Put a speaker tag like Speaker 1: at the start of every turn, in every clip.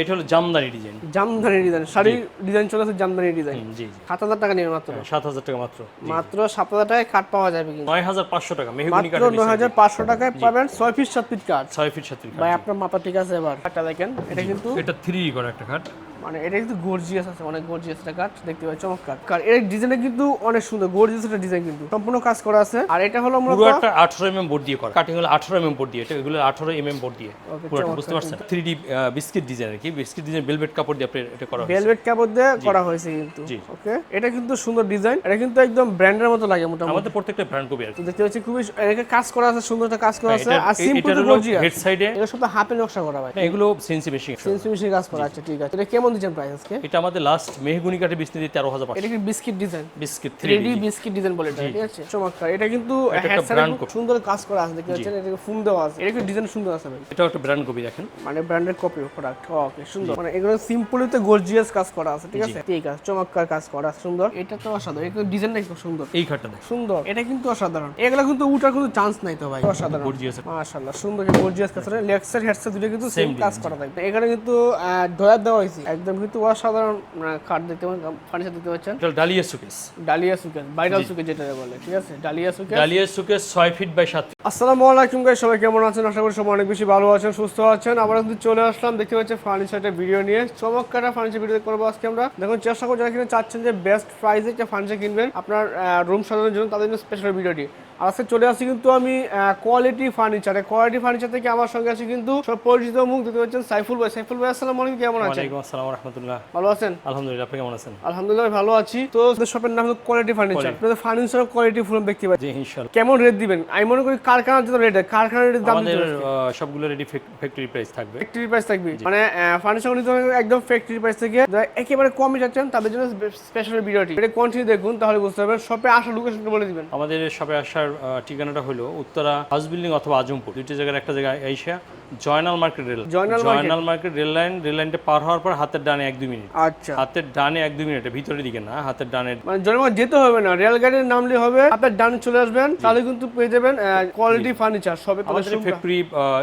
Speaker 1: এটা হলো Jamdani design
Speaker 2: Jamdani design sari design চলে আছে জামদানি ডিজাইন
Speaker 1: জি
Speaker 2: সাত হাজার টাকা নেবে মাত্র।
Speaker 1: সাত হাজার টাকা মাত্র
Speaker 2: মাত্র সাত হাজার টাকায় কাঠ পাওয়া যাবে কিন্তু
Speaker 1: নয় হাজার পাঁচশো টাকা মেহগুনি
Speaker 2: মাত্র নয় হাজার পাঁচশো টাকায় পাবেন ছয় ফিট সাত ফিট কাঠ
Speaker 1: ছয় ফিট সাত ফিট
Speaker 2: ভাই আপনার মাথা ঠিক আছে এবার। কাঠটা দেখেন এটা কিন্তু
Speaker 1: এটা থ্রি করা একটা খাট
Speaker 2: মানে এটা কিন্তু গর্জিয়াস আছে অনেক গর্জিয়াস একটা দেখতে চমৎকার। কার এর ডিজাইনটা কিন্তু অনেক সুন্দর গর্জিয়াস একটা ডিজাইন কিন্তু। সম্পূর্ণ কাজ করা আছে। আর এটা হলো মূলত
Speaker 1: পুরো একটা আঠারো এমএম বোর্ড দিয়ে করা। কাটিং হলো আঠারো এমএম বোর্ড দিয়ে এটা এগুলো আঠারো এমএম বোর্ড দিয়ে। পুরোটা বুঝতে পারছেন? বিস্কিট ডিজাইন আর কি। বিস্কিট ডিজাইন বেলভেট কাপড় দিয়ে আপনি এটা করা হয়েছে।
Speaker 2: ভেলভেট কাপড় দিয়ে করা হয়েছে কিন্তু। ওকে এটা কিন্তু সুন্দর ডিজাইন এটা কিন্তু একদম ব্র্যান্ডের মতো লাগে মোটামুটি।
Speaker 1: আমাদের প্রত্যেকটা ব্র্যান্ড কপি আর কি।
Speaker 2: তো দেখতে পাচ্ছি খুবই এটা কাজ করা আছে সুন্দর একটা কাজ করা আছে। আর সিম্পল গর্জিয়াস
Speaker 1: হেড সাইডে
Speaker 2: এটা হাফে নকশা করা ভাই।
Speaker 1: এগুলো সেন্সি বেশি
Speaker 2: সেন্সি কাজ করা আছে ঠিক আছে। এটা কেমন দিচ্ছেন প্রাইস আজকে?
Speaker 1: এটা আমাদের লাস্ট মেহগুনি কাঠে বিস্তি দিয়ে তেরো হাজার
Speaker 2: এটা কি biscuit design
Speaker 1: biscuit three
Speaker 2: three D biscuit design বলে এটা ঠিক আছে? চমৎকার। এটা কিন্তু
Speaker 1: একটা brand
Speaker 2: খুব সুন্দর কাজ করা আছে দেখতে পাচ্ছেন? এটা ফুম দেওয়া আছে। এটা কিন্তু ডিজাইন সুন্দর আছে ভাই?
Speaker 1: এটাও একটা ব্র্যান্ড কপি দেখেন।
Speaker 2: মানে ব্র্যান্ডেড কপি প্রোডাক্ট ওকে সুন্দর। মানে এগুলো সিম্পলিতে গর্জিয়াস কাজ করা আছে ঠিক আছে? ঠিক আছে চমৎকার কাজ করা সুন্দর। এটা তো অসাধারণ। এটা ডিজাইনটা খুব সুন্দর।
Speaker 1: এই খাটটা
Speaker 2: সুন্দর। এটা কিন্তু অসাধারণ। এগুলো কিন্তু উঠার কোনো চান্স নাই তো ভাই। অসাধারণ।
Speaker 1: গর্জিয়াস
Speaker 2: মাশাআল্লাহ সুন্দর গর্জিয়াস কাজ করে। লেগ সাইড হেড সাইড দুটো কিন্তু সেম কাজ করা থাকবে এখানে কিন্তু ডয়ার দেওয়া হয়েছে। একদম কিন্তু অসাধারণ কাঠ দেখতে পাচ্ছেন ফার্নিচার দেখতে পাচ্ছেন
Speaker 1: Dalia showcase
Speaker 2: Dalia showcase viral showcase যেটা বলে ঠিক আছে? ডালিয়া সুকেস
Speaker 1: ডালিয়া সুকেস ছয় ফিট বাই সাত ফিট
Speaker 2: আসসালামু আলাইকুম গাইস সবাই কেমন আছেন? আশা করি সবাই অনেক বেশি ভালো আছেন সুস্থ আছেন। আমরা কিন্তু চলে আসলাম দেখতে পাচ্ছেন ফার্নিচারের ভিডিও নিয়ে। চমৎকার ফার্নিচার ভিডিও করব আজকে আমরা। দেখুন চেষ্টা করছি যারা কিনা চাচ্ছেন যে বেস্ট প্রাইসে একটা ফার্নিচার কিনবেন আপনার রুম সাজানোর জন্য তাদের জন্য স্পেশাল ভিডিওটি আর আজকে চলে আসছি কিন্তু আমি কোয়ালিটি ফার্নিচারে কোয়ালিটি ফার্নিচার থেকে আমার সঙ্গে আছে কিন্তু সব পরিচিত মুখ দেখতে পাচ্ছেন সাইফুল ভাই। সাইফুল ভাই আসসালামু আলাইকুম কেমন আছেন?
Speaker 1: ওয়ালাইকুম আসসালাম। রহমতুল্লাহ।
Speaker 2: ভালো আছেন?
Speaker 1: আলহামদুলিল্লাহ আপনি কেমন আছেন?
Speaker 2: আলহামদুলিল্লাহ ভালো আছি। তো শপের নাম কোয়ালিটি ফার্নিচার আপনাদের ফার্নিচার কোয়ালিটি ফুল দেখতে পাচ্ছি।
Speaker 1: জি
Speaker 2: কেমন রেট দিবেন? আমি মনে করি কারখানার জন্য রেট কারখানার রেটের দাম
Speaker 1: আমাদের সবগুলো রেডি ফ্যাক্টরি প্রাইস থাকবে।
Speaker 2: ফ্যাক্টরি প্রাইস থাকবে। মানে ফার্নিচার নিতে একদম ফ্যাক্টরি প্রাইস থেকে। একেবারে কমই যাচ্ছেন তাদের জন্য স্পেশাল ভিডিওটি। এটা কন্টিনিউ দেখুন তাহলে বুঝতে পারবেন। শপে আসা লোকেশনটা বলে দিবেন।
Speaker 1: আমাদের সবে আসার ঠিকানাটা হলো উত্তরা হাউস বিল্ডিং অথবা আজমপুর। দুইটি জায়গার একটা জায়গায় এসে Joynal market rail
Speaker 2: Joynal?
Speaker 1: Market rail line rail লাইনটা পার হওয়ার পর হাতের ডানে এক দুই মিনিট।
Speaker 2: আচ্ছা।
Speaker 1: হাতের ডানে এক দুই মিনিটে ভিতরের দিকে না হাতের ডানে
Speaker 2: মানে জনগণ যেতে হবে না রেলগাড়ির নামলে হবে আপনার ডান চলে আসবেন তাহলে কিন্তু পেয়ে যাবেন কোয়ালিটি ফার্নিচার সবে
Speaker 1: আমাদের ফ্যাক্টরি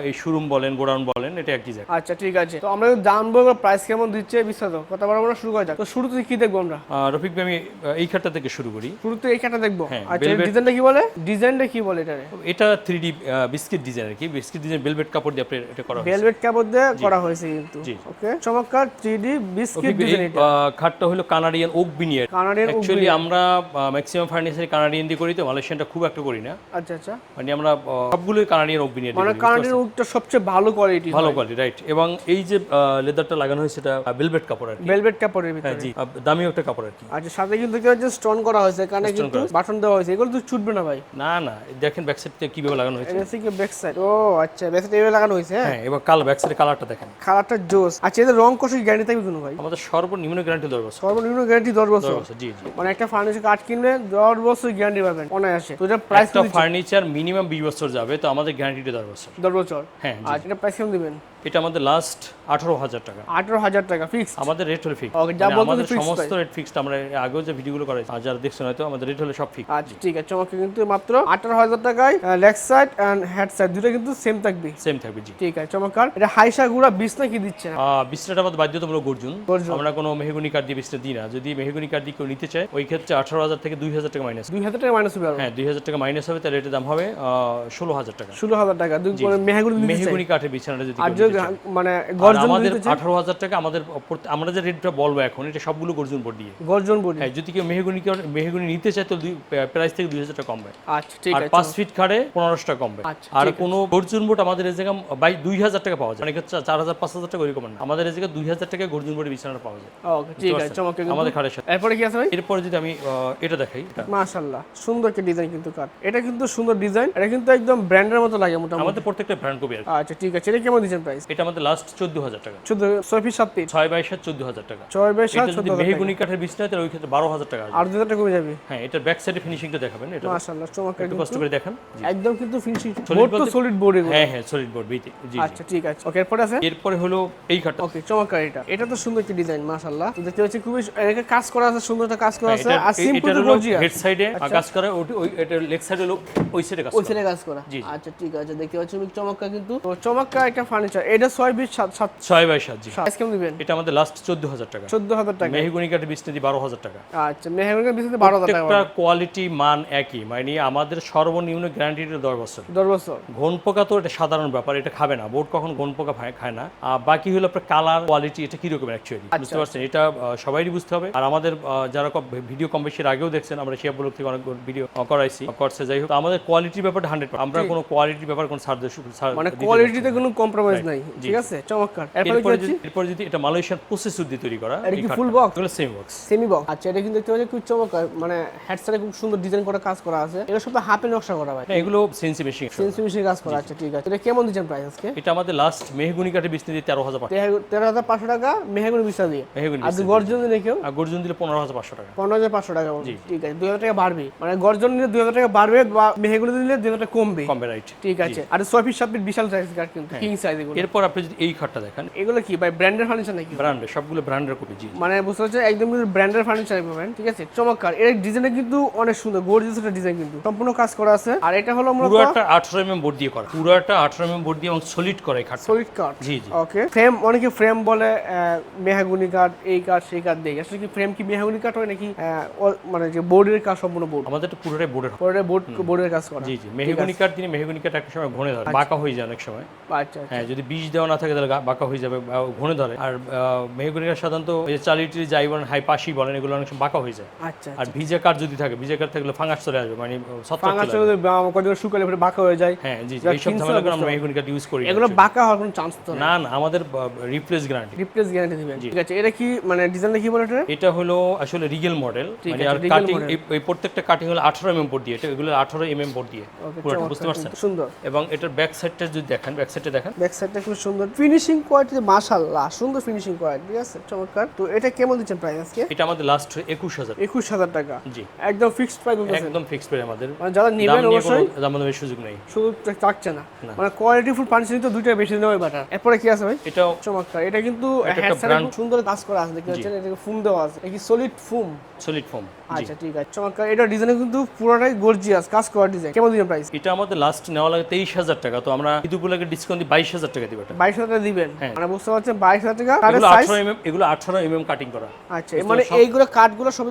Speaker 1: এই শোরুম বলেন গোডাউন বলেন এটা একই জায়গা।
Speaker 2: আচ্ছা ঠিক আছে। তো আমরা জানব প্রাইস কেমন দিচ্ছে বিস্তারিত কথা বলা আমরা শুরু করা যাক। তো শুরুতে কি দেখব আমরা?
Speaker 1: রফিক ভাই আমি এই খাটটা থেকে শুরু করি।
Speaker 2: শুরুতে এই কাটা দেখব?
Speaker 1: হ্যাঁ,
Speaker 2: আচ্ছা ডিজাইনটা কি বলে? ডিজাইনটা কি বলে এটা
Speaker 1: এটা থ্রি ডি বিস্কিট ডিজাইন আর কি। বিস্কিট ডিজাইন বেলভেট কাপড় দিয়ে আপনি এটা করা হয়েছে।
Speaker 2: ভেলভেট কাপড় দিয়ে করা হয়েছে কিন্তু। ওকে চমৎকার 3D বিস্কিট ডিজাইন এটা।
Speaker 1: খাটটা হলো Canadian oak veneer.
Speaker 2: Canadian
Speaker 1: actually আমরা ম্যাক্সিমাম ফার্নিচার কানাডিয়ান দিয়ে করি তো মালয়েশিয়ানটা খুব একটা করি না।
Speaker 2: আচ্ছা আচ্ছা।
Speaker 1: মানে আমরা সবগুলোই কানাডিয়ান ওক বিনিয়ার
Speaker 2: মানে কানাডিয়ান উডটা সবচেয়ে ভালো কোয়ালিটি
Speaker 1: ভালো কোয়ালিটি রাইট এবং এই যে লেদারটা লাগানো হয়েছে এটা বেলভেট কাপড় আর কি।
Speaker 2: ভেলভেট কাপড়ের ভিতরে।
Speaker 1: হ্যাঁ জি দামি একটা কাপড় আর কি।
Speaker 2: আচ্ছা সাথে কিন্তু কি হচ্ছে স্টোন করা হয়েছে কানে কিন্তু বাটন দেওয়া হয়েছে এগুলো তো ছুটবে না ভাই।
Speaker 1: না না দেখেন ব্যাক সাইড থেকে কীভাবে লাগানো হয়েছে।
Speaker 2: এটা থেকে ব্যাক সাইড ও আচ্ছা ব্যাক সাইড এভাবে লাগানো হয়েছে হ্যাঁ?
Speaker 1: হ্যাঁ এবার কালার ব্যাক সাইডের কালারটা দেখেন।
Speaker 2: কালারটা জোস। আচ্ছা এদের রং কষে গ্যারান্টি কোনো ভাই।
Speaker 1: আমাদের সর্বনিম্ন গ্যারান্টি দশ বছর।
Speaker 2: সর্বনিম্ন গ্যারান্টি দশ বছর।
Speaker 1: জি জি।
Speaker 2: মানে একটা ফার্নিচার কাঠ কিনলে দশ বছর গ্যারান্টি পাবেন অনায়াসে। তো এটা প্রাইস
Speaker 1: একটা ফার্নিচার মিনিমাম বিশ বছর যাবে তো আমাদের গ্যারান্টিটা দশ বছর।
Speaker 2: দশ বছর?
Speaker 1: হ্যাঁ
Speaker 2: আর এটা প্রাইস কেমন দিবেন?
Speaker 1: এটা আমাদের লাস্ট আঠারো হাজার টাকা।
Speaker 2: আঠারো হাজার টাকা ফিক্স
Speaker 1: আমাদের রেট হলো ফিক্স
Speaker 2: যা
Speaker 1: সমস্ত রেট ফিক্সড আমরা আগেও যে ভিডিওগুলো করেছি আর যারা দেখছেন হয়তো আমাদের রেট হলো সব ফিক্স
Speaker 2: আচ্ছা ঠিক আছে চমৎকার। কিন্তু মাত্র আঠারো হাজার টাকায় leg side and head side দুটো কিন্তু সেম থাকবে।
Speaker 1: সেম থাকবে জি।
Speaker 2: ঠিক আছে চমৎকার। এটা হাইসা গুড়া বিষ না কি দিচ্ছে?
Speaker 1: আহ, বিস্তারটা আমাদের বাধ্যতামূলক গর্জুন আমরা কোনো মেহগুনি কার্ড দিয়ে বিস্তার দিই না। যদি মেহগুনি কার্ড দিয়ে কেউ নিতে চায় ওই ক্ষেত্রে আঠারো হাজার থেকে দুই হাজার টাকা মাইনাস
Speaker 2: দুই হাজার টাকা মাইনাস হবে
Speaker 1: হ্যাঁ দুই হাজার টাকা মাইনাস হবে তার রেটের দাম হবে ষোলো হাজার টাকা।
Speaker 2: ষোলো হাজার টাকা। দুই মানে মেহাগুড়ি
Speaker 1: মেহগুনি কাঠের বিছানাটা যদি চায়।
Speaker 2: মানে গর্জন
Speaker 1: আমাদের আঠারো হাজার টাকা আমাদের আমরা যে রেটটা বলব এখন এটা সবগুলো গর্জন বোর্ড দিয়ে।
Speaker 2: গর্জন বডি
Speaker 1: হ্যাঁ যদি কেউ মেহগুনি মেহগুনি নিতে চায় তো প্রাইস থেকে দুই হাজার টাকা কমবে।
Speaker 2: আচ্ছা ঠিক
Speaker 1: আর
Speaker 2: আছে।
Speaker 1: পাঁচ ফিট খাড়ে পনেরোশো টাকা কমবে।
Speaker 2: আচ্ছা,
Speaker 1: আর কোনো গর্জন বোর্ড আমাদের এই জায়গায় বাই দুই হাজার টাকা পাওয়া যায়। অনেক হচ্ছে চার হাজার পাঁচ হাজার টাকা ওইরকম না। আমাদের এই জায়গায় দুই হাজার টাকা গর্জন বোর্ডের বিছানাটা পাওয়া যায়।
Speaker 2: ওকে ঠিক আছে চমৎকার
Speaker 1: আমাদের খাড়ের সাথে
Speaker 2: এরপরে কি আছে ভাই?
Speaker 1: এরপরে যদি আমি এটা দেখাই
Speaker 2: মাশাআল্লাহ সুন্দর একটা ডিজাইন কিন্তু কাট এটা কিন্তু সুন্দর ডিজাইন এটা কিন্তু একদম ব্র্যান্ডের মতো লাগে মোটামুটি।
Speaker 1: আমাদের প্রত্যেকটা ব্র্যান্ড কপি কি।
Speaker 2: আচ্ছা ঠিক আছে এটা কেমন দিচ্ছেন প্রাইস
Speaker 1: এটা আমাদের লাস্ট চোদ্দ হাজার টাকা।
Speaker 2: চোদ্দ ছয় ফিট সাত ফিট
Speaker 1: ছয় বাই সাত চোদ্দ হাজার টাকা।
Speaker 2: ছয় বাই সাত
Speaker 1: এটা যদি মেহগুনি কাঠের বিছনা তাহলে ওই ক্ষেত্রে বারো হাজার টাকা
Speaker 2: আর দু হাজার টাকা কমে যাবে।
Speaker 1: হ্যাঁ এটার ব্যাক সাইডে ফিনিশিংটা দেখাবেন এটা
Speaker 2: মাশাআল্লাহ চমৎকার
Speaker 1: একটু কষ্ট করে দেখান।
Speaker 2: একদম কিন্তু ফিনিশিং বোর্ড তো সলিড বোর্ড
Speaker 1: হ্যাঁ হ্যাঁ সলিড বোর্ড জি।
Speaker 2: আচ্ছা ঠিক আছে। ওকে এরপরে আছে?
Speaker 1: এরপরে হলো এই খাটটা।
Speaker 2: ওকে চমৎকার এটা। এটা তো সুন্দর একটা ডিজাইন মাশাআল্লাহ। তো দেখতে পাচ্ছি খুবই এটাকে কাজ করা আছে সুন্দর একটা কাজ করা আছে আর সিম্পল টু গর্জিয়াস
Speaker 1: হেড সাইডে কাজ করে ওই এটা লেগ সাইডে হলো ওই সাইডে কাজ
Speaker 2: ওই সাইডে কাজ করা। আচ্ছা ঠিক আছে দেখতে পাচ্ছি খুবই চমৎকার কিন্তু। তো চমৎকার একটা ফার্নিচার এটা ছয় বিশ সাত সাত
Speaker 1: ছয় বাই সাত জি।
Speaker 2: সাইজ কেমন দিবেন?
Speaker 1: এটা আমাদের লাস্ট চোদ্দ হাজার টাকা।
Speaker 2: চোদ্দ হাজার টাকা।
Speaker 1: মেহগুনি কাঠে বারো হাজার টাকা।
Speaker 2: আচ্ছা মেহরুনের বিসিতে বারো হাজার টাকা
Speaker 1: প্রত্যেকটা কোয়ালিটি মান একই। মানে আমাদের সর্বনিম্ন গ্যারান্টিটা দশ বছর।
Speaker 2: দশ বছর।
Speaker 1: ঘন পোকা তো এটা সাধারণ ব্যাপার এটা খাবে না। বোর্ড কখন ঘন পোকা খায়- খায় না। আর বাকি হলো আপনার কালার কোয়ালিটি এটা কীরকম অ্যাকচুয়ালি
Speaker 2: আচ্ছা,
Speaker 1: বুঝতে পারছেন? এটা সবাইই বুঝতে হবে। আর আমাদের যারা ভিডিও কম বেশির আগেও দেখছেন আমরা শিয়া ব্লগ থেকে অনেক ভিডিও করাইছি। করছে যাই হোক। আমাদের কোয়ালিটির ব্যাপারটা হান্ড্রেড আমরা কোনো কোয়ালিটির ব্যাপার কোনো দিয়ে-
Speaker 2: মানে কোয়ালিটিতে কোনো কম্প্রোমাইজ নাই। ঠিক আছে? চমৎকার। এরপরে
Speaker 1: যদি এটা মালয়েশিয়ান প্রসেসর দিয়ে তৈরি করা
Speaker 2: এটা কি full box?
Speaker 1: Same box
Speaker 2: semi box আচ্ছা এটা কিন্তু দেখতে পাচ্ছি খুব চমৎকার। মানে হেডসেটে খুব সুন্দর ডিজাইন করা কাজ করা আছে। এটা সব হাফে নকশা করা ভাই
Speaker 1: এগুলো সেন্সি মেশিন
Speaker 2: সেন্সি মেশিন কাজ করা। আছে ঠিক আছে। এটা কেমন দিচ্ছেন প্রাইস আজকে?
Speaker 1: এটা আমাদের লাস্ট মেহগুনি কাঠে বিশ নিতে তেরো হাজার
Speaker 2: তেরো- তেরো হাজার পাঁচশো টাকা। মেহাগুনি বিশা দিয়ে। আর গর্জন দিলে কেউ?
Speaker 1: আর গর্জন দিলে পনেরো হাজার পাঁচশো টাকা।
Speaker 2: পনেরো হাজার পাঁচশো টাকা ঠিক আছে দুই হাজার টাকা বাড়বে। মানে গর্জন নিলে দুই হাজার টাকা বাড়বে বা মেহাগুনি দিলে দুই হাজার টাকা কমবে।
Speaker 1: কমবে রাইট
Speaker 2: ঠিক আছে। আর ছয় ফিট সাত ফিট বিশাল সাইজ কাঠ কিন্তু কিং সাইজ এগুলো।
Speaker 1: এরপর আপনি যদি এই খাটটা দেখেন।
Speaker 2: এগুলো কি ভাই ব্র্যান্ডের ফার্নিচার নাকি?
Speaker 1: ব্র্যান্ডের সবগুলো ব্র্যান্ডের কপি জি
Speaker 2: মানে বুঝতে পারছেন একদম কিন্তু ব্র্যান্ডের ফার্নিচার পাবেন ঠিক আছে? চমৎকার। এর ডিজাইনটা কিন্তু অনেক সুন্দর গর্জিয়াস একটা ডিজাইন কিন্তু। সম্পূর্ণ কাজ করা আছে। আর এটা হলো আমরা
Speaker 1: পুরো একটা আঠারো এমএম বোর্ড দিয়ে করা। পুরো একটা আঠারো এমএম বোর্ড দিয়ে এবং সলিড করা এই খাটটা
Speaker 2: সলিড কাঠ
Speaker 1: জি জি।
Speaker 2: ওকে ফ্রেম অনেকে ফ্রেম বলে মেহাগুনি কাঠ এই কাঠ সেই কাঠ দেয়। আসলে কি ফ্রেম কি মেহাগুনি কাঠ হয় নাকি মানে যে বোর্ডের কাজ সম্পূর্ণ বোর্ড?
Speaker 1: আমাদের তো পুরোটাই বোর্ডের
Speaker 2: পরে বোর্ড বোর্ডের কাজ করা।
Speaker 1: জি জি। মেহগুনি কাঠ তিনি মেহগুনি কাঠ একটা সময় ঘনে ধরে বাঁকা হয়ে যায় অনেক সময়।
Speaker 2: আচ্ছা
Speaker 1: হ্যাঁ যদি বীজ দেওয়া না থাকে তাহলে বাঁকা হয়ে যাবে ঘনে ধরে। আর মেহগুনি কাঠ সাধারণত চালিটি যাই বলেন হাই পাশি বলেন এগুলো অনেক সময় বাঁকা হয়ে যায়।
Speaker 2: আচ্ছা
Speaker 1: আর ভিজে কাঠ যদি থাকে ভিজে কাঠ থাকলে ফাঙ্গাস চলে আসবে মানে
Speaker 2: ফাঙ্গাস যদি কদিন শুকালে পরে বাঁকা হয়ে যায়।
Speaker 1: হ্যাঁ জি এইসব
Speaker 2: কিনছে
Speaker 1: ঝামেলা আমরা। মেহগুনি কাঠ ইউজ করি
Speaker 2: এগুলো বাঁকা হওয়ার কোনো চান্স তো না
Speaker 1: না না আমাদের রিপ্লেস গ্যারান্টি
Speaker 2: রিপ্লেস গ্যারান্টি দিবেন। ঠিক আছে এটা কি মানে ডিজাইনটা কি বলে এটা
Speaker 1: এটা হলো আসলে রিগেল মডেল মানে আর কাটিং এই প্রত্যেকটা কাটিং হলো আঠারো এমএম বোর্ড দিয়ে এটা এগুলো আঠারো এমএম বোর্ড দিয়ে পুরোটা বুঝতে পারছেন?
Speaker 2: সুন্দর।
Speaker 1: এবং এটার ব্যাক সাইডটা যদি দেখেন ব্যাক সাইডটা দেখেন।
Speaker 2: ব্যাক সাইডটা খুব সুন্দর। ফিনিশিং কোয়ালিটি মাশাআল্লাহ সুন্দর ফিনিশিং কোয়ালিটি ঠিক আছে? চমৎকার। তো এটা কেমন দিচ্ছেন প্রাইস আজকে?
Speaker 1: এটা আমাদের লাস্ট একুশ হাজার।
Speaker 2: একুশ হাজার টাকা।
Speaker 1: জি।
Speaker 2: একদম ফিক্সড প্রাইস
Speaker 1: একদম ফিক্সড পেয়ে আমাদের।
Speaker 2: মানে যারা নেবেন অবশ্যই।
Speaker 1: দাম দামের সুযোগ নেই।
Speaker 2: শুধু চাচ্ছে না। মানে কোয়ালিটি ফুল পানি তো দুইটা বেশি নেওয়াই বেটার এরপরে কি আছে ভাই?
Speaker 1: এটাও
Speaker 2: চমৎকার। এটা কিন্তু
Speaker 1: এটা একটা
Speaker 2: হেডসেটে সুন্দর কাজ করা আছে। দেখতে পাচ্ছেন এটা ফুম দেওয়া আছে? এটা কি সলিড ফুম
Speaker 1: সলিড ফর্ম
Speaker 2: আচ্ছা ঠিক আছে। চমৎকার। এটা ডিজাইনে কিন্তু পুরোটাই গর্জিয়াস কাজ করা ডিজাইন কেমন দিবেন প্রাইস
Speaker 1: এটা আমাদের লাস্ট নেওয়া লাগে তেইশ হাজার টাকা। তো আমরা ঈদ উপলক্ষে ডিসকাউন্ট দিয়ে বাইশ টাকা দিব এটা।
Speaker 2: বাইশ হাজার টাকা দিবেন?
Speaker 1: হ্যাঁ।
Speaker 2: মানে বুঝতে পারছেন বাইশ হাজার টাকা তাহলে সাইজ
Speaker 1: আঠারো এমএম এগুলো আঠারো এমএম কাটিং করা।
Speaker 2: আচ্ছা মানে এইগুলো সব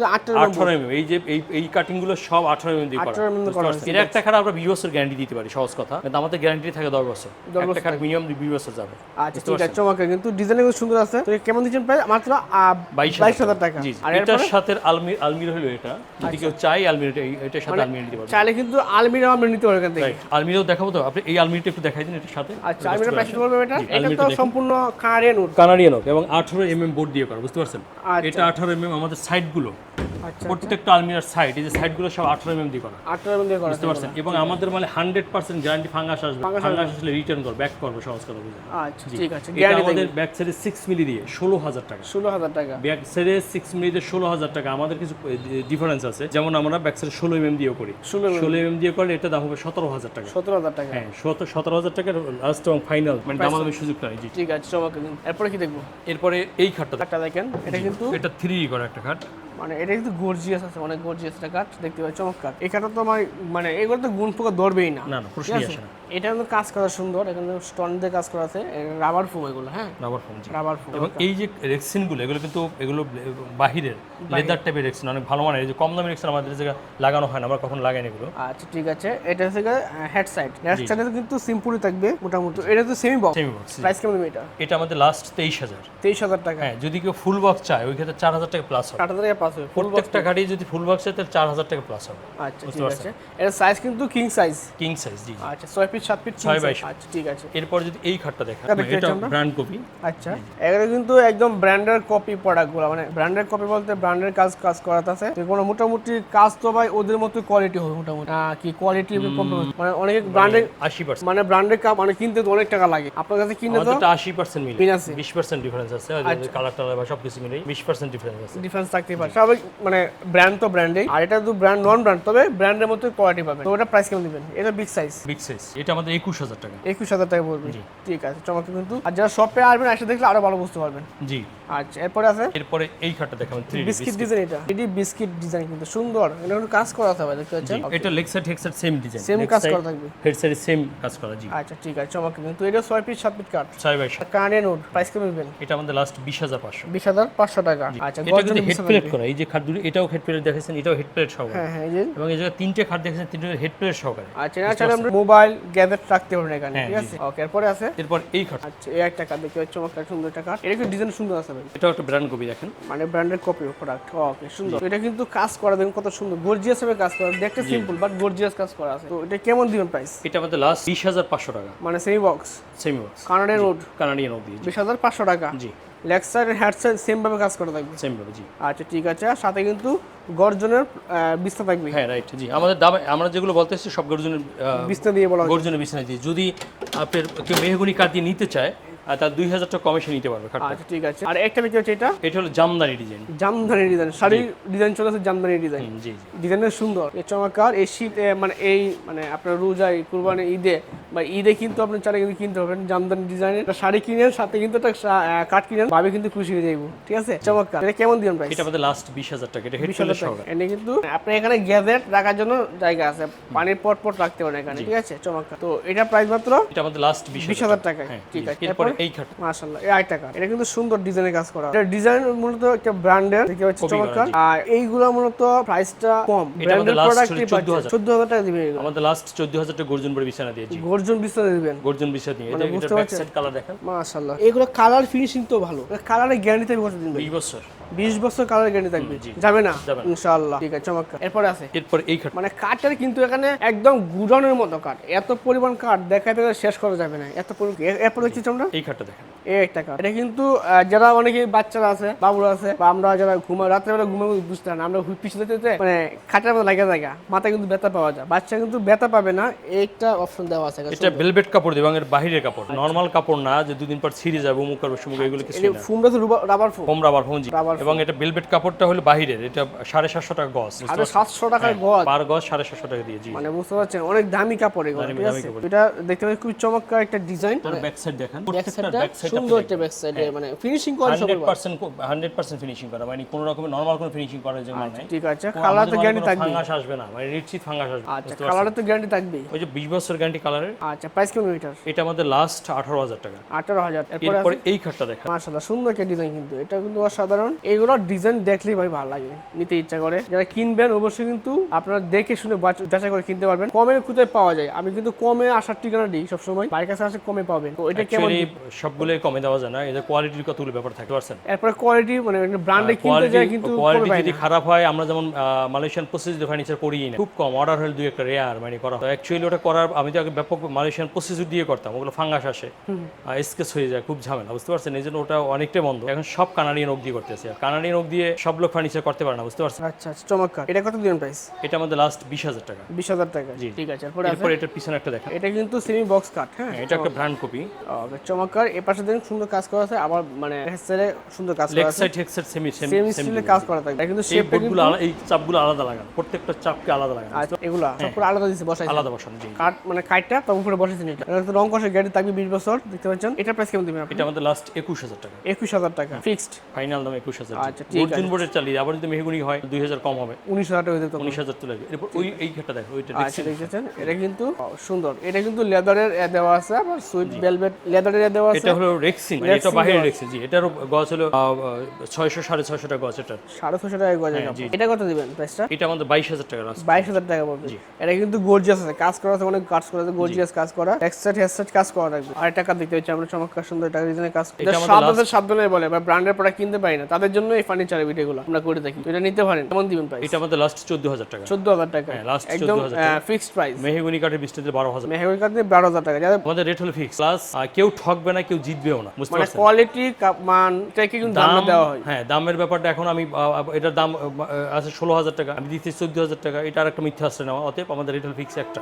Speaker 1: এমএম এই যে এই এই কাটিংগুলো সব আঠারো এমএম দিয়ে করা।
Speaker 2: 18 mm করা
Speaker 1: এর একটা আমরা বছর গ্যারান্টি দিতে পারি সহজ কথা। কিন্তু আমাদের গ্যারান্টি থাকে দশ বছর। একটা খারাপ মিনিমাম বিশ বছর যাবে।
Speaker 2: আচ্ছা ঠিক আছে চমৎকার। কিন্তু ডিজাইন সুন্দর আছে। তো কেমন দিচ্ছেন প্রাইস? মাত্র
Speaker 1: বাইশ
Speaker 2: হাজার টাকা। আর
Speaker 1: এটার সাথে আলমিরা হলো এটা। যদি কেউ চাই আলমিরাটা এই- এটার সাথে আলমিরা নিতে পারবে।
Speaker 2: চাইলে কিন্তু আলমিরা আমরা নিতে পারব এখান থেকে।
Speaker 1: আলমিরাও দেখাবো তো? আপনি এই আলমিরাটা একটু দেখাই দিন এটার সাথে।
Speaker 2: আচ্ছা আলমিরা প্রাইস বলব এটা? এটা তো সম্পূর্ণ কানাডিয়ান উড
Speaker 1: কানাডিয়ান এবং আঠারো এমএম বোর্ড দিয়ে করা বুঝতে পারছেন?
Speaker 2: আচ্ছা।
Speaker 1: এটা আঠারো এমএম আমাদের সাইডগুলো
Speaker 2: আচ্ছা
Speaker 1: প্রত্যেকটা আলমিরার সাইড এই যে সাইডগুলো সব আঠারো এমএম দিয়ে করা।
Speaker 2: আটটার মধ্যে করা
Speaker 1: বুঝতে পারছেন? এবং আমাদের মানে হান্ড্রেড পার্সেন্ট গ্যারান্টি ফাঙ্গাস আসবে। ফাঙ্গাস আসলে রিটার্ন করবে ব্যাক করবে সহজ কথা বুঝে
Speaker 2: আচ্ছা ঠিক আছে।
Speaker 1: এটা আমাদের ব্যাক সাইডে সিক্স মিলি দিয়ে ষোলো হাজার টাকা।
Speaker 2: ষোলো হাজার টাকা।
Speaker 1: ব্যাক সাইডে সিক্স মিলিতে ষোলো হাজার টাকা। আমাদের কিছু ডিফারেন্স আছে। যেমন আমরা ব্যাক সাইডে ষোলো এমএম দিয়েও করি।
Speaker 2: 16
Speaker 1: ষোলো এমএম দিয়ে করলে এটা দাম হবে সতেরো হাজার টাকা।
Speaker 2: সতেরো হাজার টাকা।
Speaker 1: হ্যাঁ সতেরো হাজার টাকার লাস্ট এবং ফাইনাল মানে দামাদামি সুযোগটা নেই জি
Speaker 2: ঠিক আছে চমৎকার। এরপরে কি দেখব?
Speaker 1: এরপরে এই খাটটা।
Speaker 2: একটা দেখেন এটা কিন্তু
Speaker 1: এটা থ্রি করা একটা খাট।
Speaker 2: মানে এটা কিন্তু গর্জিয়াস আছে অনেক গর্জিয়াস একটা কাঠ দেখতে পাচ্ছি চমৎকার। এখানে তো আমার মানে এগুলো তো গুণ পোকা ধরবেই না।
Speaker 1: না না
Speaker 2: ঠিক
Speaker 1: প্রশ্নই আসে না।
Speaker 2: এটা কিন্তু কাজ করা সুন্দর এখানে স্টোন দিয়ে কাজ করা আছে রাবার ফোম এগুলো হ্যাঁ?
Speaker 1: রাবার ফোম
Speaker 2: রাবার ফোম
Speaker 1: এবং এই যে রেক্সিনগুলো এগুলো কিন্তু এগুলো বাহিরের লেদার টাইপের রেক্সিন অনেক ভালো মানের। এই যে কম দামি রেক্সিন আমাদের এই জায়গায় লাগানো হয় না আমরা কখন লাগাই না এগুলো।
Speaker 2: আচ্ছা ঠিক আছে। এটা হচ্ছে হেড সাইড হেড সাইডে কিন্তু সিম্পলই থাকবে মোটামুটি। এটা তো semi box
Speaker 1: semi box
Speaker 2: price কেমন এটা?
Speaker 1: এটা আমাদের লাস্ট তেইশ হাজার।
Speaker 2: তেইশ হাজার টাকা।
Speaker 1: হ্যাঁ যদি কেউ ফুল বক্স চায় ওই ক্ষেত্রে চার হাজার টাকা প্লাস হবে।
Speaker 2: আট হাজার টাকা পাস হবে। ফুল
Speaker 1: প্রত্যেকটা গাড়ি যদি ফুল বক্স চায় তাহলে চার হাজার টাকা প্লাস হবে।
Speaker 2: আচ্ছা ঠিক আছে। এটা সাইজ কিন্তু কিং সাইজ
Speaker 1: কিং সাইজ জি।
Speaker 2: আচ্ছা ছয় ফিট সাত ফিট
Speaker 1: ছয় বাই সাত।
Speaker 2: আচ্ছা ঠিক আছে।
Speaker 1: এরপর যদি এই খাটটা দেখা
Speaker 2: এটা।
Speaker 1: Brand copy.
Speaker 2: আচ্ছা। এগুলো কিন্তু একদম ব্র্যান্ডের কপি প্রোডাক্টগুলো মানে ব্র্যান্ডের কপি বলতে ব্র্যান্ডের কাজ কাজ করাতে আছে। কোনো মোটামুটি কাজ তো ভাই ওদের মতো কোয়ালিটি হবে মোটামুটি। কি কোয়ালিটি মানে অনেক ব্র্যান্ডের
Speaker 1: আশি পার্সেন্ট
Speaker 2: মানে ব্র্যান্ডের কাপ মানে কিনতে তো অনেক টাকা লাগে। আপনার কাছে কিনে তো
Speaker 1: আশি পার্সেন্ট মিলে। বিশ পার্সেন্ট ডিফারেন্স আছে। কালার টালার বা সব কিছু মিলে বিশ পার্সেন্ট ডিফারেন্স আছে।
Speaker 2: ডিফারেন্স থাকতেই পারে। স্বাভাবিক মানে ব্র্যান্ড তো ব্র্যান্ডে আর এটা তো ব্র্যান্ড নন ব্র্যান্ড তবে ব্র্যান্ডের মতো কোয়ালিটি পাবেন। তো ওটা প্রাইস কেমন দিবেন? এটা বিগ সাইজ
Speaker 1: বিগ সাইজ এটা আমাদের একুশ হাজার টাকা।
Speaker 2: একুশ হাজার টাকা পড়বে। ঠিক আছে চমৎকার কিন্তু। আর যারা শপে আসবেন এসে দেখলে আরও ভালো বুঝতে পারবেন।
Speaker 1: জি।
Speaker 2: আচ্ছা এরপরে আছে?
Speaker 1: এরপরে এই খাটটা দেখাবেন
Speaker 2: বিস্কিট ডিজাইন এটা। এটি বিস্কিট ডিজাইন কিন্তু সুন্দর। এটা কিন্তু কাজ করা থাকবে দেখতে পাচ্ছেন?
Speaker 1: এটা leg side head side same design
Speaker 2: same কাজ করা থাকবে।
Speaker 1: হেড সাইড সেম কাজ করা জি।
Speaker 2: আচ্ছা ঠিক আছে চমৎকার কিন্তু। এটা ছয় পিস সাত পিস কাট
Speaker 1: ছয় বাই সাত।
Speaker 2: কানে নোট প্রাইস কেমন দিবেন
Speaker 1: এটা আমাদের লাস্ট বিশ হাজার পাঁচশো।
Speaker 2: বিশ হাজার পাঁচশো টাকা। আচ্ছা
Speaker 1: এটা কিন্তু হেড প্লেট করা এই যে খাট দুটো এটাও হেড প্লেট দেখেছেন এটাও হেড প্লেট সহকারে।
Speaker 2: হ্যাঁ হ্যাঁ এই যে
Speaker 1: এবং এই জায়গায় তিনটে খাট দেখেছেন তিনটে হেড প্লেট সহকারে।
Speaker 2: আচ্ছা এটা আমরা মোবাইল গ্যাজেট রাখতে পারেন এখানে
Speaker 1: হ্যাঁ,
Speaker 2: ঠিক আছে? ওকে এরপরে আছে?
Speaker 1: এরপর এই খাট
Speaker 2: আচ্ছা এই একটা কার্ড দেখতে পাচ্ছি চমৎকার সুন্দর একটা কার্ড এটা কিন্তু ডিজাইন সুন্দর আছে ভাই।
Speaker 1: এটাও একটা ব্র্যান্ড কপি দেখেন।
Speaker 2: মানে ব্র্যান্ডের কপি প্রোডাক্ট ওকে সুন্দর। এটা কিন্তু কাজ করা দেখুন কত সুন্দর। গর্জিয়াস ভাবে কাজ করা দেখতে সিম্পল বাট গর্জিয়াস কাজ করা আছে। তো এটা কেমন দিবেন প্রাইস
Speaker 1: এটা আমাদের লাস্ট বিশ হাজার পাঁচশো টাকা।
Speaker 2: মানে semi box
Speaker 1: semi box Canadian জি।
Speaker 2: বিশ হাজার পাঁচশো টাকা?
Speaker 1: জি।
Speaker 2: লেগ হেডসেট সেমভাবে কাজ করা থাকবে।
Speaker 1: সেমভাবে জি।
Speaker 2: আচ্ছা ঠিক আছে। আর সাথে কিন্তু গর্জনের বিস্তার থাকবে।
Speaker 1: হ্যাঁ রাইট জি। আমাদের দাম আমরা যেগুলো বলতেছি সব গর্জনের
Speaker 2: বিস্তার দিয়ে বলা
Speaker 1: গর্জনের বিস্তার দিয়ে। যদি আপনার কেউ মেহগুনি কাঠ দিয়ে নিতে চায় তার দুই হাজার টাকা কমিশন নিতে পারবে
Speaker 2: আচ্ছা ঠিক আছে। আর একটা হচ্ছে এটা?
Speaker 1: এটা হলো জামদানি ডিজাইন
Speaker 2: জামদানি ডিজাইন শাড়ির ডিজাইন চলে আসে জামদানি ডিজাইন
Speaker 1: জি
Speaker 2: ডিজাইনের সুন্দর। চমৎকার। এই শীতে মানে এই মানে আপনার রোজাই কুরবানি ঈদে বা ঈদে কিন্তু আপনি চালে কিন্তু কিনতে পারবেন জামদানি ডিজাইনের শাড়ি কিনেন সাথে কিন্তু একটা কাঠ কিনেন ভাবে কিন্তু খুশি হয়ে যাইব। ঠিক আছে? চমৎকার। এটা কেমন দিবেন প্রাইস
Speaker 1: এটা আমাদের লাস্ট বিশ হাজার টাকা। এটা হেড
Speaker 2: বিশ হাজার
Speaker 1: প্লেট
Speaker 2: টাকা।
Speaker 1: সহকারে।
Speaker 2: এনে কিন্তু আপনি এখানে গ্যাজেট রাখার জন্য জায়গা আছে। পানির পট পট রাখতে পারেন এখানে। ঠিক আছে? চমৎকার। তো এটা প্রাইস মাত্র
Speaker 1: এটা আমাদের লাস্ট বিশ
Speaker 2: হাজার টাকা।
Speaker 1: হ্যাঁ
Speaker 2: ঠিক আছে।
Speaker 1: এরপরে এই খাট।
Speaker 2: মাশাআল্লাহ এই আট টাকা এটা কিন্তু সুন্দর ডিজাইনের কাজ করা। এটা ডিজাইন মূলত একটা ব্র্যান্ডের দেখতে পাচ্ছি চমৎকার। আর এইগুলো মূলত প্রাইসটা কম।
Speaker 1: এটা আমাদের
Speaker 2: ব্র্যান্ডের
Speaker 1: last
Speaker 2: প্রোডাক্টই
Speaker 1: ছিল 14,000
Speaker 2: টাকা দিবেন
Speaker 1: আমাদের লাস্ট চোদ্দ হাজার টাকা গর্জন করে বিছানা দিয়েছি।
Speaker 2: গর্জন বিস্তার দিবেন।
Speaker 1: গর্জন বিছানা দিয়ে।
Speaker 2: মানে
Speaker 1: এটা ব্যাক সাইড কালার দেখেন।
Speaker 2: মাশাআল্লাহ। এগুলো কালার ফিনিশিং তো ভালো। কালারের গ্যারান্টি থাকবে কতদিন ভাই
Speaker 1: বিশ বছর।
Speaker 2: কালার গ্যারান্টি থাকবে। যাবে না? ইনশাআল্লাহ। ঠিক আছে চমৎকার। এরপরে আছে।
Speaker 1: এরপর এই খাট।
Speaker 2: মানে কাঠের কিন্তু এখানে একদম গুডাউনের মতো কাঠ। এত পরিমাণ কাঠ দেখাতে শেষ করা যাবে না। এত পরিমাণ এরপরে দেখছি
Speaker 1: এই খাটটা দেখেন।
Speaker 2: এই একটা কাঠ এটা কিন্তু যারা অনেকে বাচ্চারা আছে বাবুরা আছে বা আমরা যারা ঘুমা রাত্রেবেলা ঘুমাবো বুঝতে পারি না। আমরা পিছনে যেতে মানে খাটের মতো লাগা জায়গা মাথায় কিন্তু ব্যথা পাওয়া যায়। বাচ্চা কিন্তু ব্যথা পাবে না একটা অপশন দেওয়া আছে।
Speaker 1: এটা ভেলভেট কাপড় দিয়ে এবং এর বাহিরের কাপড় নর্মাল কাপড় না যে দুদিন পর ছিঁড়ে যাবে অমুক করবে সমুক এগুলো কিছু না।
Speaker 2: ফুমটা তো রাবার ফুম
Speaker 1: কম রাবার
Speaker 2: Rubber
Speaker 1: এবং এটা ভেলভেট কাপড়টা হলো বাহিরের এটা সাড়ে সাতশো টাকা গজ
Speaker 2: আরে সাতশো টাকার গজ।
Speaker 1: পার গজ সাড়ে সাতশো টাকা দিয়ে জি।
Speaker 2: মানে বুঝতে পারছেন অনেক দামি কাপড় এগুলো। এটা দেখতে পাচ্ছি খুব চমৎকার একটা ডিজাইন
Speaker 1: ব্যাক সাইড দেখেন।
Speaker 2: ব্যাক সাইডটা সুন্দর একটা ব্যাক সাইডে মানে ফিনিশিং করে সব
Speaker 1: হান্ড্রেড পার্সেন্ট হান্ড্রেড ফিনিশিং করা। মানে কোনো রকমের নর্মাল কোনো ফিনিশিং করার জন্য নাই।
Speaker 2: ঠিক আছে। কালার তো
Speaker 1: মানে
Speaker 2: গ্যারান্টি থাকবে
Speaker 1: ফাঙ্গাস আসবে না। মানে নিশ্চিত ফাঙ্গাস আসবে।
Speaker 2: আচ্ছা
Speaker 1: বুঝতে
Speaker 2: তো গ্যারান্টি থাকবেই।
Speaker 1: ওই যে বিশ বছর গ্যারান্টি কালারের
Speaker 2: আচ্ছা প্রাইস কেমন মিটার
Speaker 1: এটা আমাদের লাস্ট আঠারো হাজার টাকা।
Speaker 2: আঠারো হাজার। এরপরে
Speaker 1: এরপরে এই খাটটা দেখা
Speaker 2: মাশাআল্লাহ সুন্দর একটা ডিজাইন কিন্তু। এটা কিন্তু অসাধারণ। এইগুলো ডিজাইন দেখলেই ভাই ভালো লাগে। নিতে ইচ্ছা করে। যারা কিনবেন অবশ্যই কিন্তু আপনারা দেখে শুনে যাচাই করে কিনতে পারবেন। কমে কোথায় পাওয়া যায়। আমি কিন্তু কমে আসার ঠিকানা দিই সবসময়। বাইরের কাছে আসে কমে পাবেন। তো এটা কেমন
Speaker 1: সবগুলোই কমে দেওয়া যায় না। এদের কোয়ালিটির কতগুলো ব্যাপার থাকতে পারছেন
Speaker 2: এরপরে কোয়ালিটি মানে ব্র্যান্ডে কিনতে যায় কিন্তু
Speaker 1: কোয়ালিটি যদি খারাপ হয় আমরা যেমন মালয়েশিয়ান প্রসেস ফার্নিচার করি না। খুব কম অর্ডার হলে দুই একটা রেয়ার মানে করা অ্যাকচুয়ালি ওটা করার আমি তো আগে ব্যাপক মালয়েশিয়ান প্রসেসর দিয়ে করতাম ওগুলো ফাঙ্গাস আসে স্কেচ হয়ে যায় খুব ঝামেলা বুঝতে পারছেন? এই জন্য ওটা অনেকটাই বন্ধ। এখন সব কানাডিয়ান ওক দিয়ে করতেছে আর। কানাডিয়ান ওক দিয়ে সব লোক ফার্নিচার করতে পারে না বুঝতে পারছেন?
Speaker 2: আচ্ছা আচ্ছা চমৎকার। এটা কত দিন প্রাইস
Speaker 1: এটা আমাদের লাস্ট বিশ হাজার টাকা।
Speaker 2: বিশ হাজার টাকা।
Speaker 1: জি।
Speaker 2: ঠিক আছে এরপরে
Speaker 1: এটার পিছনে একটা দেখা
Speaker 2: এটা কিন্তু সেমি বক্স কাট হ্যাঁ?
Speaker 1: এটা একটা ব্র্যান্ড কপি
Speaker 2: ওকে চমৎকার এ পাশে দেখুন সুন্দর কাজ করা আছে আবার মানে হেডসেটে সুন্দর কাজ করা আছে।
Speaker 1: Head side semi semi
Speaker 2: same স্টিলে কাজ করা থাকে। কিন্তু
Speaker 1: এই
Speaker 2: শেপটা
Speaker 1: বোর্ডগুলো এই চাপগুলো আলাদা লাগানো প্রত্যেকটা চাপকে আলাদা লাগানো
Speaker 2: আচ্ছা এগুলা সব পুরো আলাদা দিছে বসাই
Speaker 1: আলাদা বসানো জি।
Speaker 2: কাঠ মানে কাঠটা তার উপরে বসেছেন এটা। এটা রং কষে গাড়ি থাকবে বিশ বছর দেখতে পাচ্ছেন। এটা প্রাইস কেমন দিবেন আপনি?
Speaker 1: এটা আমাদের লাস্ট একুশ হাজার টাকা।
Speaker 2: একুশ হাজার টাকা ফিক্সড
Speaker 1: ফাইনাল দাম একুশ হাজার
Speaker 2: আচ্ছা, ঠিক
Speaker 1: অর্জুন বোর্ডের চালিয়ে আবার যদি মেহগুনি হয় দুই হাজার কম হবে।
Speaker 2: উনিশ হাজার টাকা হয়ে
Speaker 1: উনিশ হাজার তুলে আসবে। এরপর ওই এই ঘাটটা দেখো ওইটা
Speaker 2: আচ্ছা দেখতেছেন এটা কিন্তু সুন্দর। এটা কিন্তু লেদারের দেওয়া আছে আবার সুইট ভেলভেট লেদারের দেওয়া আছে।
Speaker 1: এটা হলো রেক্সিং এটা
Speaker 2: Rexing
Speaker 1: বাইরের রেক্সিং জি এটারও গজ হলো ছয়শো সাড়ে ছয়শো টাকা গজ এটা।
Speaker 2: সাড়ে ছশো টাকা গজে
Speaker 1: হ্যাঁ,
Speaker 2: এটা কত দিবেন প্রাইসটা
Speaker 1: এটা আমাদের বাইশ হাজার টাকা লাস্ট
Speaker 2: বাইশ হাজার টাকা পড়বে। এটা কিন্তু গর্জিয়াস আছে কাজ করা আছে অনেক কাজ করা আছে গর্জিয়াস কাজ করা। এক্সট্রা হেডসেট কাজ করা থাকবে আর টাকা দেখতে হচ্ছে? আমরা চমৎকার সুন্দর টাকা ডিজাইনের কাজ
Speaker 1: এটা
Speaker 2: এটা
Speaker 1: আমাদের
Speaker 2: সাবধানে বলে বা ব্র্যান্ডের প্রোডাক্ট কিনতে পারি না। তাদের জন্য এই ফার্নিচারের ভিডিওগুলো আমরা করে থাকি এটা নিতে পারেন কেমন দিবেন প্রাইস
Speaker 1: এটা আমাদের লাস্ট চোদ্দ হাজার টাকা।
Speaker 2: চোদ্দ হাজার টাকা।
Speaker 1: হ্যাঁ, last
Speaker 2: একদম
Speaker 1: 14,000
Speaker 2: ফিক্সড প্রাইস
Speaker 1: মেহগুনি কাঠের বৃষ্টিতে বারো হাজার।
Speaker 2: মেহগনি কাঠ দিয়ে বারো হাজার টাকা। যাদের
Speaker 1: আমাদের রেট হলো ফিক্স প্লাস কেউ ঠকবে না কেউ জিতবেও না। বুঝতে
Speaker 2: মানে
Speaker 1: পারছেন?
Speaker 2: কোয়ালিটি মান এটাকে কিন্তু দাম দেওয়া হয়।
Speaker 1: হ্যাঁ দামের ব্যাপারটা এখন আমি এটার দাম আছে ষোলো হাজার টাকা আমি দিচ্ছি চোদ্দ হাজার টাকা এটা আর একটা মিথ্যা আসছে না অতএব আমাদের রিটেল ফিক্স একটা।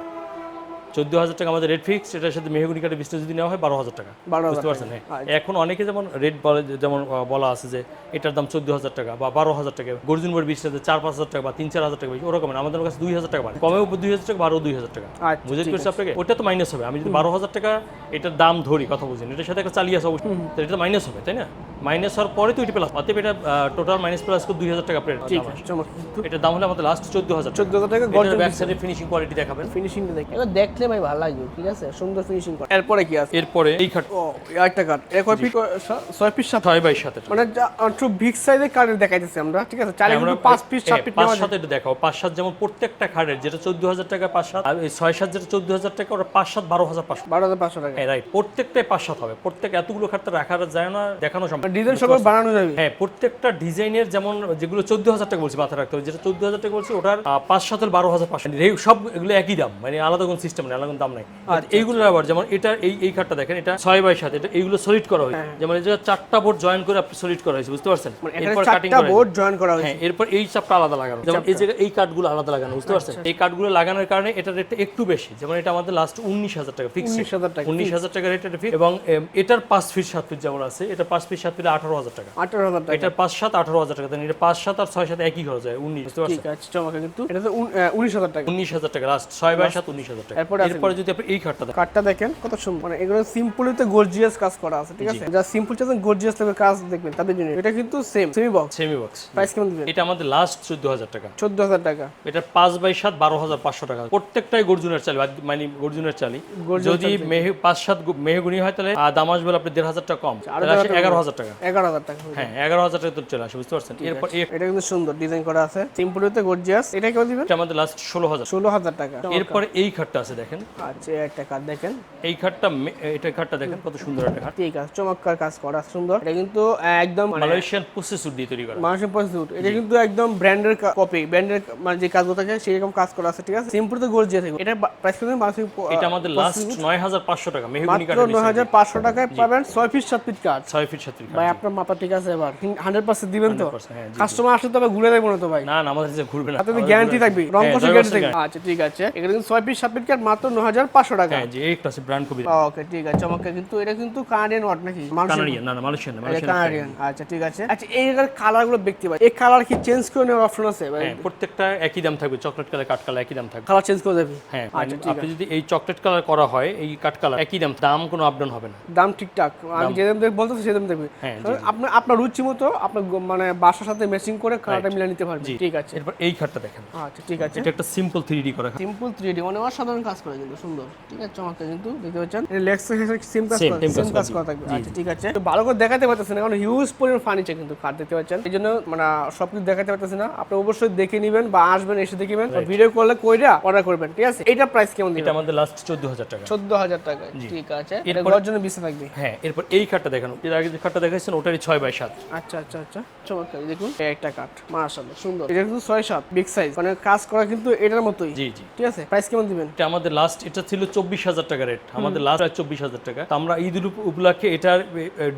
Speaker 1: চোদ্দ হাজার টাকা আমাদের রেট ফিক্স এটার সাথে মেহগুনি কাঠের বিজনেস যদি নেওয়া হয় বারো হাজার টাকা। বুঝতে পারছেন? হ্যাঁ। এখন অনেকে যেমন রেট বলে যেমন বলা আছে যে এটার দাম চোদ্দ হাজার টাকা বা বারো হাজার টাকা গর্জুন বোর্ড বিজনেসে চার পাঁচ হাজার টাকা বা তিন চার হাজার টাকা ওরকম আমাদের কাছে দুই হাজার টাকা বাড়ে। কমেও দুই হাজার টাকা বারো দুই হাজার টাকা।
Speaker 2: আচ্ছা
Speaker 1: বুঝতে পারছি আপনাকে? ওটা তো মাইনাস হবে। আমি যদি বারো হাজার টাকা এটার দাম ধরি কথা বুঝেন এটার সাথে একটা চালিয়ে আসা অবশ্যই। এটা মাইনাস হবে তাই না? মাইনাস হওয়ার পরে তো এটা প্লাস অতএব এটা টোটাল মাইনাস প্লাস দুই হাজার টাকা প্লেট এটার দাম হলে আমাদের লাস্ট চোদ্দ হাজার
Speaker 2: চোদ্দ হাজার টাকা
Speaker 1: ফিনিশিং কোয়ালিটি দেখাবেন।
Speaker 2: ফিনিশিংটা দেখে। এবার দেখলে ভাই ভালো লাগবে ঠিক আছে? সুন্দর ফিনিশিং করে। এরপরে কি আছে?
Speaker 1: এরপরে এই খাট।
Speaker 2: ও একটা কাঠ এক ফিট ছয় পিস সাত
Speaker 1: ছয় বাই সাথে
Speaker 2: মানে একটু বিগ সাইজের কাঠের দেখাইতেছি আমরা ঠিক আছে? চাইলে কিন্তু পাঁচ পিস সাত পিস
Speaker 1: পাঁচ এটা দেখাও। পাঁচ সাত যেমন প্রত্যেকটা খাটের যেটা চোদ্দ হাজার টাকা পাঁচ সাত আর এই ছয় সাত যেটা চোদ্দ হাজার টাকা ওটা পাঁচ সাত বারো হাজার পাঁচশো।
Speaker 2: বারো হাজার পাঁচশো টাকা।
Speaker 1: হ্যাঁ রাইট প্রত্যেকটাই পাঁচ সাত হবে। প্রত্যেক এতগুলো খাটটা রাখা যায় না দেখানো সম্ভব।
Speaker 2: ডিজাইন সব বানানো যাবে।
Speaker 1: হ্যাঁ প্রত্যেকটা ডিজাইনের যেমন যেগুলো চোদ্দ হাজার টাকা বলছি মাথায় রাখতে হবে যেটা চোদ্দ হাজার টাকা বলছি ওটার পাঁচ সাতের বারো হাজার পাঁচশো। এই সব এগুলো একই দাম মানে আলাদা কোনো সিস্টেম নেই। আলাদা কোনো দাম নাই।
Speaker 2: আচ্ছা,
Speaker 1: এইগুলো আবার যেমন এটা এই এই খাটটা দেখেন এটা ছয় বাই সাত এটা এইগুলো সলিড করা হয়েছে। যেমন এই চারটা বোর্ড জয়েন করে আপনি সলিড করা হয়েছে বুঝতে পারছেন?
Speaker 2: হ্যাঁ। মানে
Speaker 1: এরপর কাটিং করা
Speaker 2: বোর্ড জয়েন করা হয়েছে।
Speaker 1: হ্যাঁ এরপর এই চাপটা আলাদা লাগানো। যেমন এই জায়গায় এই কাঠগুলো আলাদা লাগানো বুঝতে
Speaker 2: আচ্ছা,
Speaker 1: পারছেন এই কাঠগুলো লাগানোর কারণে এটার রেটটা একটু বেশি। যেমন এটা আমাদের লাস্ট উনিশ হাজার টাকা ফিক্স
Speaker 2: উনিশ হাজার টাকা
Speaker 1: উনিশ হাজার টাকা রেট এটা fix। এবং এটার পাঁচ ফিট সাত ফিট যেমন আছে এটা পাঁচ ফিট সাত ফিট আঠারো হাজার টাকা।
Speaker 2: আঠারো হাজার টাকা।
Speaker 1: এটার পাঁচ সাত আঠারো হাজার টাকা। এটা পাঁচ সাত আর ছয় সাত একই খরচ হয় উনিশ বুঝতে পারছেন?
Speaker 2: ঠিক আছে কিন্তু এটা তো উনিশ হাজার টাকা।
Speaker 1: উনিশ হাজার টাকা লাস্ট ছয় বাই সাত উনিশ হাজার টাকা।
Speaker 2: এরপরে
Speaker 1: এরপরে যদি আপনি এই খাটটা দেখেন।
Speaker 2: দেখেন কত সুন্দর। মানে এগুলো সিম্পলিতে গর্জিয়াস কাজ করা আছে ঠিক আছে? যারা সিম্পল চাচ্ছেন গর্জিয়াস কাজ দেখবেন তাদের জন্য। এটা কিন্তু same semi box
Speaker 1: semi box
Speaker 2: price কেমন দিবেন?
Speaker 1: এটা আমাদের লাস্ট চোদ্দ হাজার টাকা।
Speaker 2: চোদ্দ হাজার টাকা।
Speaker 1: এটা পাঁচ বাই সাত বারো হাজার পাঁচশো টাকা। প্রত্যেকটাই গর্জুনের চালি মানে গর্জুনের চালি। যদি মেহে পাঁচ সাত গু- মেহগুনি হয় তাহলে আহ, দাম আসবে আপনার দেড় হাজার টাকা কম। তাহলে আসে এগারো হাজার টাকা।
Speaker 2: এগারো হাজার টাকা
Speaker 1: হ্যাঁ এগারো হাজার টাকা তো চলে আসে বুঝতে পারছেন? এরপর
Speaker 2: এটা কিন্তু সুন্দর ডিজাইন করা আছে। সিম্পলিতে গর্জিয়াস এটা কেমন দিবেন?
Speaker 1: এটা আমাদের লাস্ট ষোলো হাজার
Speaker 2: ষোলো হাজার টাকা।
Speaker 1: এরপরে এই খাটটা আছে দেখেন।
Speaker 2: আচ্ছা একটা কাঠ দেখেন।
Speaker 1: এই খাটটা এটা খাটটা দেখেন কত সুন্দর একটা খাট।
Speaker 2: ঠিক আছে চমৎকার কাজ করা সুন্দর। এটা কিন্তু একদম
Speaker 1: মালয়েশিয়ান প্রসেসর দিয়ে তৈরি করা।
Speaker 2: মালয়েশিয়ান মানুষের প্রস্তুত এটা কিন্তু একদম ব্র্যান্ডের কপি ব্র্যান্ডের মানে যে কাজগুলো থাকে সেরকম কাজ করা আছে ঠিক আছে? সিম্পল তো গর্জিয়াস থাকবে এটা প্রাইস কিন্তু মানুষের
Speaker 1: এটা আমাদের লাস্ট নয় হাজার পাঁচশো টাকা মেহগুনি
Speaker 2: মাত্র নয় হাজার পাঁচশো টাকায় পাবেন ছয় ফিট সাত পিস কাঠ।
Speaker 1: ছয় ফিট সাত ফিট
Speaker 2: ভাই আপনার মাথা ঠিক আছে এবার। হান্ড্রেড পার্সেন্ট দিবেন তো?
Speaker 1: হ্যাঁ
Speaker 2: কাস্টমার আসলে তবে ঘুরে দেবো না তো ভাই।
Speaker 1: না না আমাদের যে ঘুরবে না।
Speaker 2: আপনাদের গ্যারান্টি থাকবে রং
Speaker 1: হ্যাঁ,
Speaker 2: কষে গ্যারান্টি থাকবে। আচ্ছা ঠিক আছে। এখানে কিন্তু ছয় পিস সাত পিস কাঠ মাত্র নয় হাজার পাঁচশো টাকা।
Speaker 1: হ্যাঁ জি এই একটা ব্র্যান্ড কবি
Speaker 2: ওকে ঠিক আছে। আমাকে কিন্তু এটা কিন্তু কানাডিয়ান ওয়াট নাকি?
Speaker 1: কানাডিয়ান না না মালয়েশিয়ান মালয়েশিয়ান
Speaker 2: কানাডিয়ান আচ্ছা ঠিক আছে। আচ্ছা এই কালারগুলো দেখতে পাই। এই কালার কি চেঞ্জ করে নেওয়ার অপশন আছে? ভাই?
Speaker 1: হ্যাঁ প্রত্যেকটা একই দাম থাকবে চকলেট কালার কাঠ কালার একই দাম থাকবে।
Speaker 2: কালার চেঞ্জ করে দেবে?
Speaker 1: হ্যাঁ
Speaker 2: আচ্ছা,
Speaker 1: মানে আপনি যদি এই চকলেট কালার করা হয় এই কাঠ কালার একই দাম দাম কোনো আপডাউন হবে না।
Speaker 2: দাম ঠিকঠাক। আমি যে দাম দেখে বলতেছি সেই দাম দেখবে।
Speaker 1: হ্যাঁ, জি,
Speaker 2: আপনার আপনার রুচি মতো আপনার মানে বাসার সাথে ম্যাচিং করে কালারটা মিলিয়ে নিতে পারবেন। ঠিক আছে।
Speaker 1: এরপর এই খাটটা দেখেন।
Speaker 2: আচ্ছা ঠিক আছে।
Speaker 1: এটা একটা সিম্পল থ্রি ডি করা
Speaker 2: সিম্পল থ্রি ডি মানে অসাধারণ কাজ করে কিন্তু সুন্দর। ঠিক আছে চমৎকার কিন্তু দেখতে পাচ্ছেন? সেম কাজ করে
Speaker 1: কাজ
Speaker 2: কাজ করা থাকবে। আচ্ছা ঠিক আছে। তো ভালো করে দেখাতে পারতেছেন কারণ হিউজ পরিমাণ ফার্নিচার কিন্তু দেখতে পাচ্ছেন? এই জন্য মানে সব কিছু দেখাতে পারতেছি না। আপনি অবশ্যই দেখে নেবেন বা আসবেন এসে দেখবেন ভিডিও করলে কইরা অর্ডার করবেন ঠিক আছে? এটা প্রাইস কেমন
Speaker 1: এটা আমাদের লাস্ট চোদ্দ হাজার টাকা।
Speaker 2: চোদ্দ হাজার টাকা ঠিক আছে। এটা
Speaker 1: এরপর-
Speaker 2: ঘর জন্য বিশে থাকবে।
Speaker 1: হ্যাঁ এরপর এই খাটটা দেখেন। এর আগে যে খাটটা দেখাচ্ছেন ওটারই ছয় বাই সাত।
Speaker 2: আচ্ছা আচ্ছা আচ্ছা। চমৎকার দেখুন একটা কাঠ মাশাআল্লাহ সুন্দর। এটা কিন্তু ছয় সাত বিগ সাইজ মানে কাজ করা কিন্তু এটার মতোই।
Speaker 1: জি জি।
Speaker 2: ঠিক আছে? প্রাইস কেমন দিবেন?
Speaker 1: এটা আমাদের লাস্ট এটা ছিল চব্বিশ হাজার টাকা রেট আমাদের লাস্ট চব্বিশ হাজার টাকা। আমরা ঈদ উপলক্ষে এটার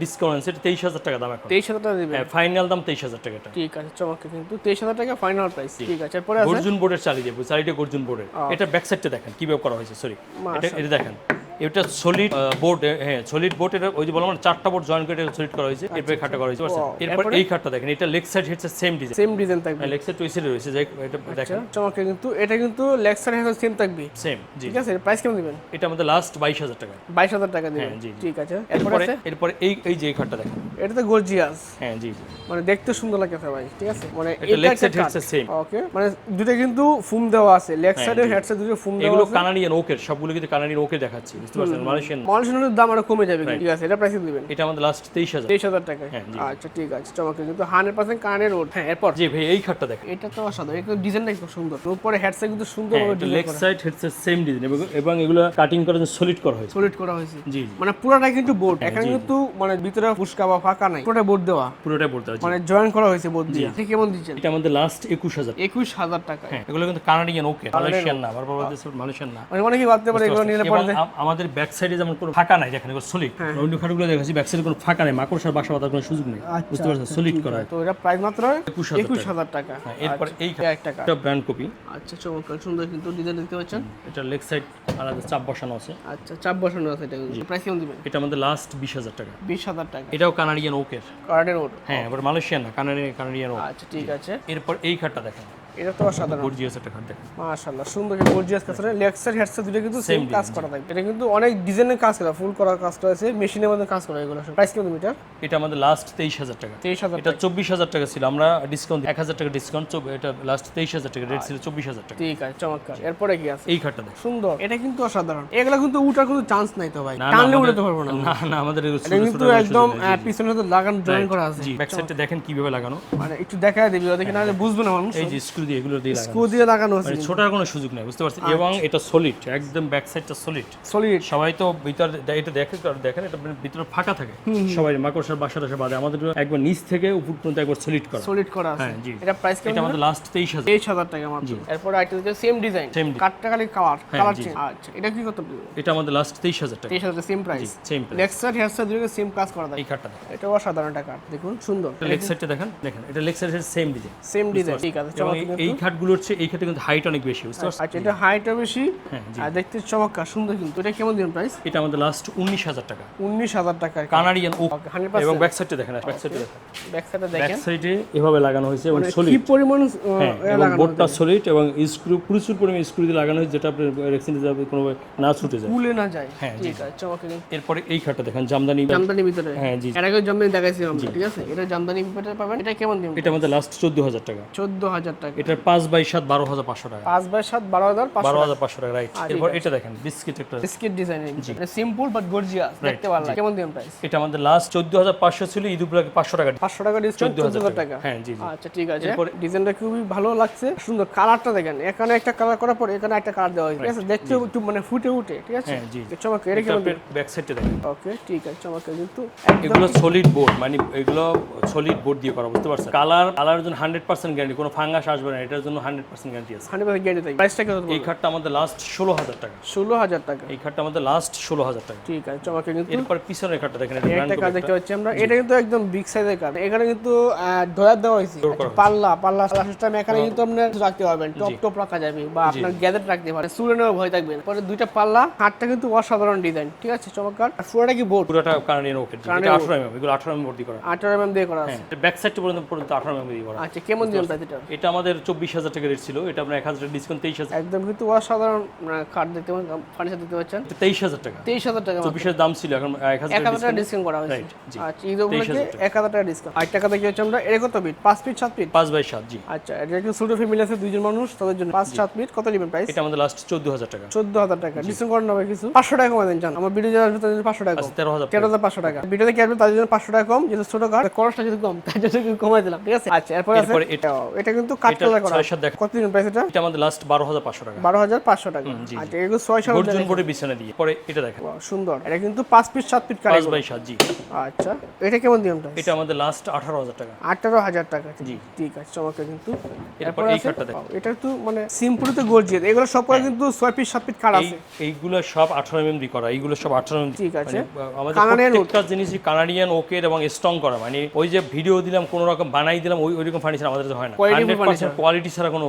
Speaker 1: ডিসকাউন্ট এটা তেইশ হাজার টাকা দাম এখন।
Speaker 2: তেইশ হাজার টাকা
Speaker 1: হ্যাঁ ফাইনাল দাম তেইশ হাজার টাকা
Speaker 2: ঠিক আছে চমৎকার কিন্তু তেইশ হাজার টাকা ফাইনাল প্রাইস ঠিক আছে পরে আছে?
Speaker 1: গর্জুন বোর্ডের চালিয়ে দেবো চালিটা গর্জুন বোর্ডের এটা ব্যাক সাইডটা দেখেন কীভাবে করা হয়েছে সরি এটা দেখেন। এটা সলিড বোর্ড হ্যাঁ সলিড বোর্ড এটা ওই যে বললাম চারটা বোর্ড জয়েন করে সলিড করা হয়েছে এরপরে খাটটা করা হয়েছে পারছেন? এরপর এই খাটটা দেখেন এটা লেগ সাইড হচ্ছে সেম ডিজাইন
Speaker 2: সেম ডিজাইন থাকবে।
Speaker 1: লেগ সাইড ওই সাইডে রয়েছে যে এটা দেখেন।
Speaker 2: আচ্ছা, চমৎকার কিন্তু এটা কিন্তু লেক্সার হেড সেম থাকবে।
Speaker 1: সেম জি।
Speaker 2: ঠিক আছে প্রাইস কেমন দিবেন?
Speaker 1: এটা আমাদের লাস্ট বাইশ হাজার টাকা।
Speaker 2: বাইশ হাজার টাকা দিবেন।
Speaker 1: হ্যাঁ, জি।
Speaker 2: ঠিক আছে এরপরে
Speaker 1: এরপরে
Speaker 2: আছে?
Speaker 1: এরপরে এই এই যে খাটটা দেখেন।
Speaker 2: এটা তো গর্জিয়াস
Speaker 1: হ্যাঁ জি
Speaker 2: মানে দেখতে সুন্দর লাগতেছে ভাই ঠিক আছে? মানে
Speaker 1: এটা লেগ সাইড হচ্ছে সেম
Speaker 2: ওকে মানে দুটো কিন্তু ফুম দেওয়া আছে। লেগ সাইডে হেড সাইড দুটো ফুম দেওয়া আছে।
Speaker 1: এগুলো কানাডিয়ান ওকের সবগুলো কিন্তু কানাডিয়ান ওকে দেখাচ্ছি। বুঝতে পারছেন মালয়েশিয়ান
Speaker 2: মানুষের দাম আরও কমে যাবে ঠিক আছে এটা প্রাইস দিবেন।
Speaker 1: এটা আমাদের লাস্ট তেইশ হাজার।
Speaker 2: তেইশ হাজার টাকা আচ্ছা ঠিক আছে চমৎকার কিন্তু হান্ড্রেড পার্সেন্ট কানের রোড হ্যাঁ এরপর।
Speaker 1: জি ভাই এই খাটটা দেখেন।
Speaker 2: এটা তো অসাধারণ এটা ডিজাইনটা খুব সুন্দর। উপরে হেডসেট কিন্তু সুন্দর
Speaker 1: হ্যাঁ,
Speaker 2: ভাবে
Speaker 1: leg side headset same design এবং এবং এগুলো কাটিং করে সলিড করা হয়েছে।
Speaker 2: সলিড করা হয়েছে।
Speaker 1: জি
Speaker 2: মানে পুরোটা কিন্তু বোর্ড
Speaker 1: হ্যাঁ,
Speaker 2: এখানে কিন্তু মানে ভিতরে ফুসকা বা ফাঁকা নাই পুরোটা বোর্ড দেওয়া।
Speaker 1: পুরোটাই বলতে পারছি
Speaker 2: মানে জয়েন করা হয়েছে বোর্ড দিয়ে। ঠিক কেমন দিচ্ছেন?
Speaker 1: এটা আমাদের লাস্ট একুশ হাজার।
Speaker 2: একুশ হাজার টাকা
Speaker 1: এগুলো কিন্তু কানাডিয়ান ওকে মালয়েশিয়ান না বারবার বলতেছে মালয়েশিয়ান না।
Speaker 2: মানে অনেকে ভাবতে পারে এগুলো নিলে পরে
Speaker 1: আমাদের ব্যাক সাইডে যেমন কোনো ফাঁকা নাই যেখানে সলিড অন্য খাটগুলো দেখাচ্ছি ব্যাক সাইডে কোনো ফাঁকা নেই মাকড়সার বাসা বাঁধার কোনো সুযোগ নেই। বুঝতে পারছেন? সলিড করা
Speaker 2: তো এটা প্রাইস মাত্র একুশ হাজার টাকা।
Speaker 1: হ্যাঁ, এরপর এই
Speaker 2: আচ্ছা, এক টাকা
Speaker 1: এটা ব্র্যান্ড কপি
Speaker 2: আচ্ছা চমৎকার সুন্দর কিন্তু ডিজাইন দেখতে পাচ্ছেন।
Speaker 1: এটা লেগ সাইড আলাদা চাপ বসানো আছে।
Speaker 2: আচ্ছা চাপ বসানো আছে এটা প্রাইস কেমন দিবেন?
Speaker 1: এটা আমাদের লাস্ট বিশ হাজার টাকা।
Speaker 2: বিশ হাজার টাকা।
Speaker 1: এটাও কানাডিয়ান ওকের
Speaker 2: কানাডিয়ান ওর
Speaker 1: হ্যাঁ এবার মালয়েশিয়ান না কানাডিয়ান কানাডিয়ান ওক
Speaker 2: আচ্ছা ঠিক আছে।
Speaker 1: এরপর এই খাটটা দেখেন।
Speaker 2: এটা তো অসাধারণ।
Speaker 1: গর্জিয়াস একটা খাট দেখেন
Speaker 2: সুন্দর গর্জিয়াস কাজ করে। লেক্সার হেডসেট দুটো কিন্তু সেম কাজ করা থাকে। এটা কিন্তু অনেক ডিজাইনের কাজ করা ফুল করা কাজ করা আছে। মেশিনের মধ্যে কাজ করা এগুলো প্রাইস কেমন মিটার?
Speaker 1: এটা আমাদের লাস্ট তেইশ হাজার টাকা।
Speaker 2: তেইশ হাজার
Speaker 1: এটা চব্বিশ হাজার টাকা ছিল। আমরা ডিসকাউন্ট এক হাজার টাকা ডিসকাউন্ট এটা লাস্ট তেইশ হাজার টাকা। রেট ছিল চব্বিশ হাজার টাকা।
Speaker 2: ঠিক আছে চমৎকার। এরপরে কি আছে?
Speaker 1: এই খাটটা দেখেন
Speaker 2: সুন্দর। এটা কিন্তু অসাধারণ। এগুলো কিন্তু উঠার কোনো চান্স নাই তো ভাই। টানলে উঠাতে পারব না।
Speaker 1: না না আমাদের
Speaker 2: এটা কিন্তু একদম
Speaker 1: নেই,
Speaker 2: পিছনে তো লাগানো জয়েন করা আছে।
Speaker 1: জি ব্যাক সাইডটা দেখেন কীভাবে লাগানো।
Speaker 2: মানে একটু দেখায় দিবি দেখি না বুঝবে না মানুষ।
Speaker 1: এই যে স্ক্রু দিয়ে এগুলো দিয়ে
Speaker 2: স্ক্রু দিয়ে লাগানো আছে।
Speaker 1: মানে ছোটার কোনো সুযোগ নেই বুঝতে পারছেন? এবং এটা সলিড একদম ব্যাক সাইডটা সলিড
Speaker 2: সলিড
Speaker 1: সবাই তো ভিতর এটা দেখে দেখেন এটা ভিতরে ফাঁকা থাকে। সবাই মাকড়সার বাসা টাসা বাদে আমাদের একবার নিচ থেকে উপর পর্যন্ত একবার সলিড করা।
Speaker 2: সলিড করা আছে।
Speaker 1: হ্যাঁ, জি।
Speaker 2: এটা প্রাইস
Speaker 1: এটা আমাদের লাস্ট তেইশ হাজার।
Speaker 2: তেইশ হাজার টাকা মাত্র। এরপর আইটেম সেম ডিজাইন কাটটা খালি কালার কালার চেঞ্জ আচ্ছা এটা কি কত
Speaker 1: এটা আমাদের লাস্ট তেইশ হাজার টাকা।
Speaker 2: তেইশ হাজার সেম প্রাইস
Speaker 1: সেম
Speaker 2: লেক্সার হেয়ারস্টার দুটোকে সেম কাজ করা থাকে
Speaker 1: এই দেখেন।
Speaker 2: এটা অসাধারণ টাকা দেখুন সুন্দর।
Speaker 1: লেগ সাইডটা দেখেন দেখেন এটা leg same design
Speaker 2: same design ঠিক আছে
Speaker 1: এই- খাটগুলোর চেয়ে এই খাটে কিন্তু হাইট অনেক বেশি
Speaker 2: আচ্ছা এটা হাইটও বেশি।
Speaker 1: হ্যাঁ,
Speaker 2: আর দেখতে চমৎকার সুন্দর কিন্তু। এটা কেমন দিন প্রাইস
Speaker 1: এটা আমাদের লাস্ট উনিশ হাজার টাকা।
Speaker 2: উনিশ হাজার টাকা
Speaker 1: কানাডিয়ান ওক এবং ব্যাক সাইডটা দেখেন ব্যাক সাইডটা দেখেন।
Speaker 2: ব্যাক সাইডে
Speaker 1: ব্যাক সাইডে এভাবে লাগানো হয়েছে এবং সলিড
Speaker 2: কি পরিমাণ
Speaker 1: হ্যাঁ এবং
Speaker 2: লাগানো
Speaker 1: বোর্ডটা সলিড এবং স্ক্রু প্রচুর পরিমাণে স্ক্রু দিয়ে লাগানো হয়েছে যেটা আপনার রেক্সিনে যাবে কোনো না ছুটে যায়।
Speaker 2: ভুলে না যায়।
Speaker 1: হ্যাঁ,
Speaker 2: ঠিক আছে চমৎকার
Speaker 1: এরপরে এই খাটটা দেখেন জামদানি
Speaker 2: জামদানি ভিতরে।
Speaker 1: হ্যাঁ জি
Speaker 2: এর আগে জামদানি দেখাইছিলাম আমরা, ঠিক আছে? এটা জামদানি ভিতরে পাবেন। এটা কেমন দিন
Speaker 1: এটা আমাদের লাস্ট চোদ্দ হাজার টাকা।
Speaker 2: চোদ্দ হাজার টাকা।
Speaker 1: এটার পাঁচ বাই সাত বারো হাজার পাঁচশো টাকা।
Speaker 2: পাঁচ বাই সাত বারো হাজার
Speaker 1: বারো হাজার পাঁচশো টাকা রাইট এরপর এটা দেখেন বিস্কিট একটা
Speaker 2: বিস্কিট সিম্পল বাট গর্জিয়াস দেখতে ভালো কেমন প্রাইস
Speaker 1: এটা আমাদের লাস্ট চোদ্দ হাজার পাঁচশো ছিল ঈদ উপলক্ষে পাঁচশো টাকা
Speaker 2: পাঁচশো টাকা চোদ্দ হাজার টাকা।
Speaker 1: হ্যাঁ জি
Speaker 2: আচ্ছা ঠিক আছে। ডিজাইনটা খুবই ভালো লাগছে। সুন্দর কালারটা দেখেন। এখানে একটা কালার করার পর এখানে একটা কালার দেওয়া হয়েছে। দেখতে একটু মানে ফুটে উঠে ঠিক আছে?
Speaker 1: হ্যাঁ জি
Speaker 2: এটা কেমন
Speaker 1: ব্যাক সাইডটা দেখেন।
Speaker 2: ওকে ঠিক আছে। চমৎকার। কিন্তু
Speaker 1: এগুলো সলিড বোর্ড মানে এগুলো সলিড বোর্ড দিয়ে করা বুঝতে পারছেন? কালার কালার জন্য হান্ড্রেড পার্সেন্ট গ্যারান্টি কোনো ফাঙ্গাস আসবে না এটার জন্য হান্ড্রেড পার্সেন্ট গ্যারান্টি আছে।
Speaker 2: হান্ড্রেড পার্সেন্ট গ্যারান্টি থাকে প্রাইসটা কত
Speaker 1: এই খাটটা আমাদের লাস্ট ষোলো হাজার টাকা।
Speaker 2: ষোলো হাজার টাকা।
Speaker 1: এই খাটটা আমাদের লাস্ট ষোলো হাজার টাকা।
Speaker 2: ঠিক আছে কিন্তু
Speaker 1: এরপর পিছনের খাটটা দেখেন এটা
Speaker 2: একটা কাজ দেখতে পাচ্ছি আমরা। এটা কিন্তু একদম বিগ সাইজের এখানে কিন্তু ডয়ার দেওয়া হয়েছে। পাল্লা পাল্লা সিস্টেম এখানে কিন্তু আপনার রাখতে পারবেন। টপ টপ রাখা যাবে বা আপনার গ্যাজেট রাখতে পারেন চুলে নেওয়া ভয় থাকবে না। পরে দুইটা পাল্লা হাতটা কিন্তু অসাধারণ ডিজাইন ঠিক আছে চমৎকার। পুরোটা কি বোর্ড
Speaker 1: পুরোটা কানাডিয়ান ওকে এটা আঠারো এমএম এগুলো আঠারো এমএম ভর্তি করা।
Speaker 2: আঠারো এম দিয়ে করা আছে।
Speaker 1: ব্যাক সাইডটা পর্যন্ত পর্যন্ত আঠারো এমএম দিয়ে করা।
Speaker 2: আচ্ছা কেমন এটা
Speaker 1: আমাদের চব্বিশ হাজার টাকা রেট ছিল এটা আপনার এক হাজার ডিসকাউন্ট তেইশ হাজার।
Speaker 2: একদম কিন্তু অসাধারণ কার্ড দেখতে ফার্নিচার দেখতে পাচ্ছেন
Speaker 1: তেইশ হাজার টাকা।
Speaker 2: তেইশ হাজার টাকা
Speaker 1: চব্বিশ হাজার দাম ছিল এখন এক হাজার
Speaker 2: টাকা ডিসকাউন্ট করা হয়েছে। আচ্ছা ঈদ উপলক্ষে এক হাজার টাকা ডিসকাউন্ট আট টাকা দেখি হচ্ছে আমরা এটা কত ফিট পাঁচ ফিট সাত ফিট
Speaker 1: পাঁচ বাই সাত জি।
Speaker 2: আচ্ছা এটা একটু ছোট ফ্যামিলি আছে দুইজন মানুষ তাদের জন্য পাঁচ সাত ফিট কত নেবেন প্রাইস
Speaker 1: এটা আমাদের লাস্ট চোদ্দ হাজার টাকা।
Speaker 2: চোদ্দ হাজার টাকা। ডিসকাউন্ট করানো হবে কিছু? পাঁচশো টাকা কমে দেন আমার ভিডিও যারা আসবে তাদের জন্য পাঁচশো টাকা
Speaker 1: তেরো হাজার
Speaker 2: তেরো হাজার পাঁচশো টাকা। ভিডিওতে কি আসবে তাদের জন্য পাঁচশো টাকা কম যেহেতু ছোট কার্ড খরচটা যদি কম তার জন্য কমাই দিলাম ঠিক আছে? আচ্ছা এরপর আছে
Speaker 1: এটা-
Speaker 2: এটা কিন্তু কাঠ
Speaker 1: এটা
Speaker 2: কালার করা।
Speaker 1: ছয় দেখা
Speaker 2: কত দিন প্রাইস এটা?
Speaker 1: এটা আমাদের লাস্ট বারো হাজার পাঁচশো টাকা।
Speaker 2: বারো হাজার পাঁচশো টাকা। আচ্ছা এগুলো ছয় সাত
Speaker 1: অর্জুন বিছানা দিয়ে। পরে এটা দেখেন
Speaker 2: সুন্দর। এটা কিন্তু পাঁচ ফিট সাত ফিট কাঠ
Speaker 1: পাঁচ বাই সাত জি।
Speaker 2: আচ্ছা এটা কেমন দিন প্রাইস
Speaker 1: এটা আমাদের লাস্ট আঠারো হাজার টাকা।
Speaker 2: আঠারো হাজার টাকা।
Speaker 1: জি।
Speaker 2: ঠিক আছে চমৎকার কিন্তু।
Speaker 1: এরপর
Speaker 2: এরপর
Speaker 1: এই
Speaker 2: আছে
Speaker 1: কাঠটা
Speaker 2: এটা একটু মানে সিম্পল তো গর্জিয়াস এগুলো সব করে কিন্তু ছয় পিস সাত পিস কাঠ আছে।
Speaker 1: এইগুলো সব এমএম করা। এইগুলো সব এমএম
Speaker 2: ঠিক আছে।
Speaker 1: আমাদের
Speaker 2: কানাডিয়ান
Speaker 1: প্রত্যেকটা জিনিসই কানাডিয়ান ওকের এবং স্ট্রং করা। মানে ওই যে ভিডিও দিলাম কোনো রকম বানাই দিলাম ওই ওইরকম ফার্নিচার আমাদের হয় না। কোয়ালিটি ছাড়া কোনো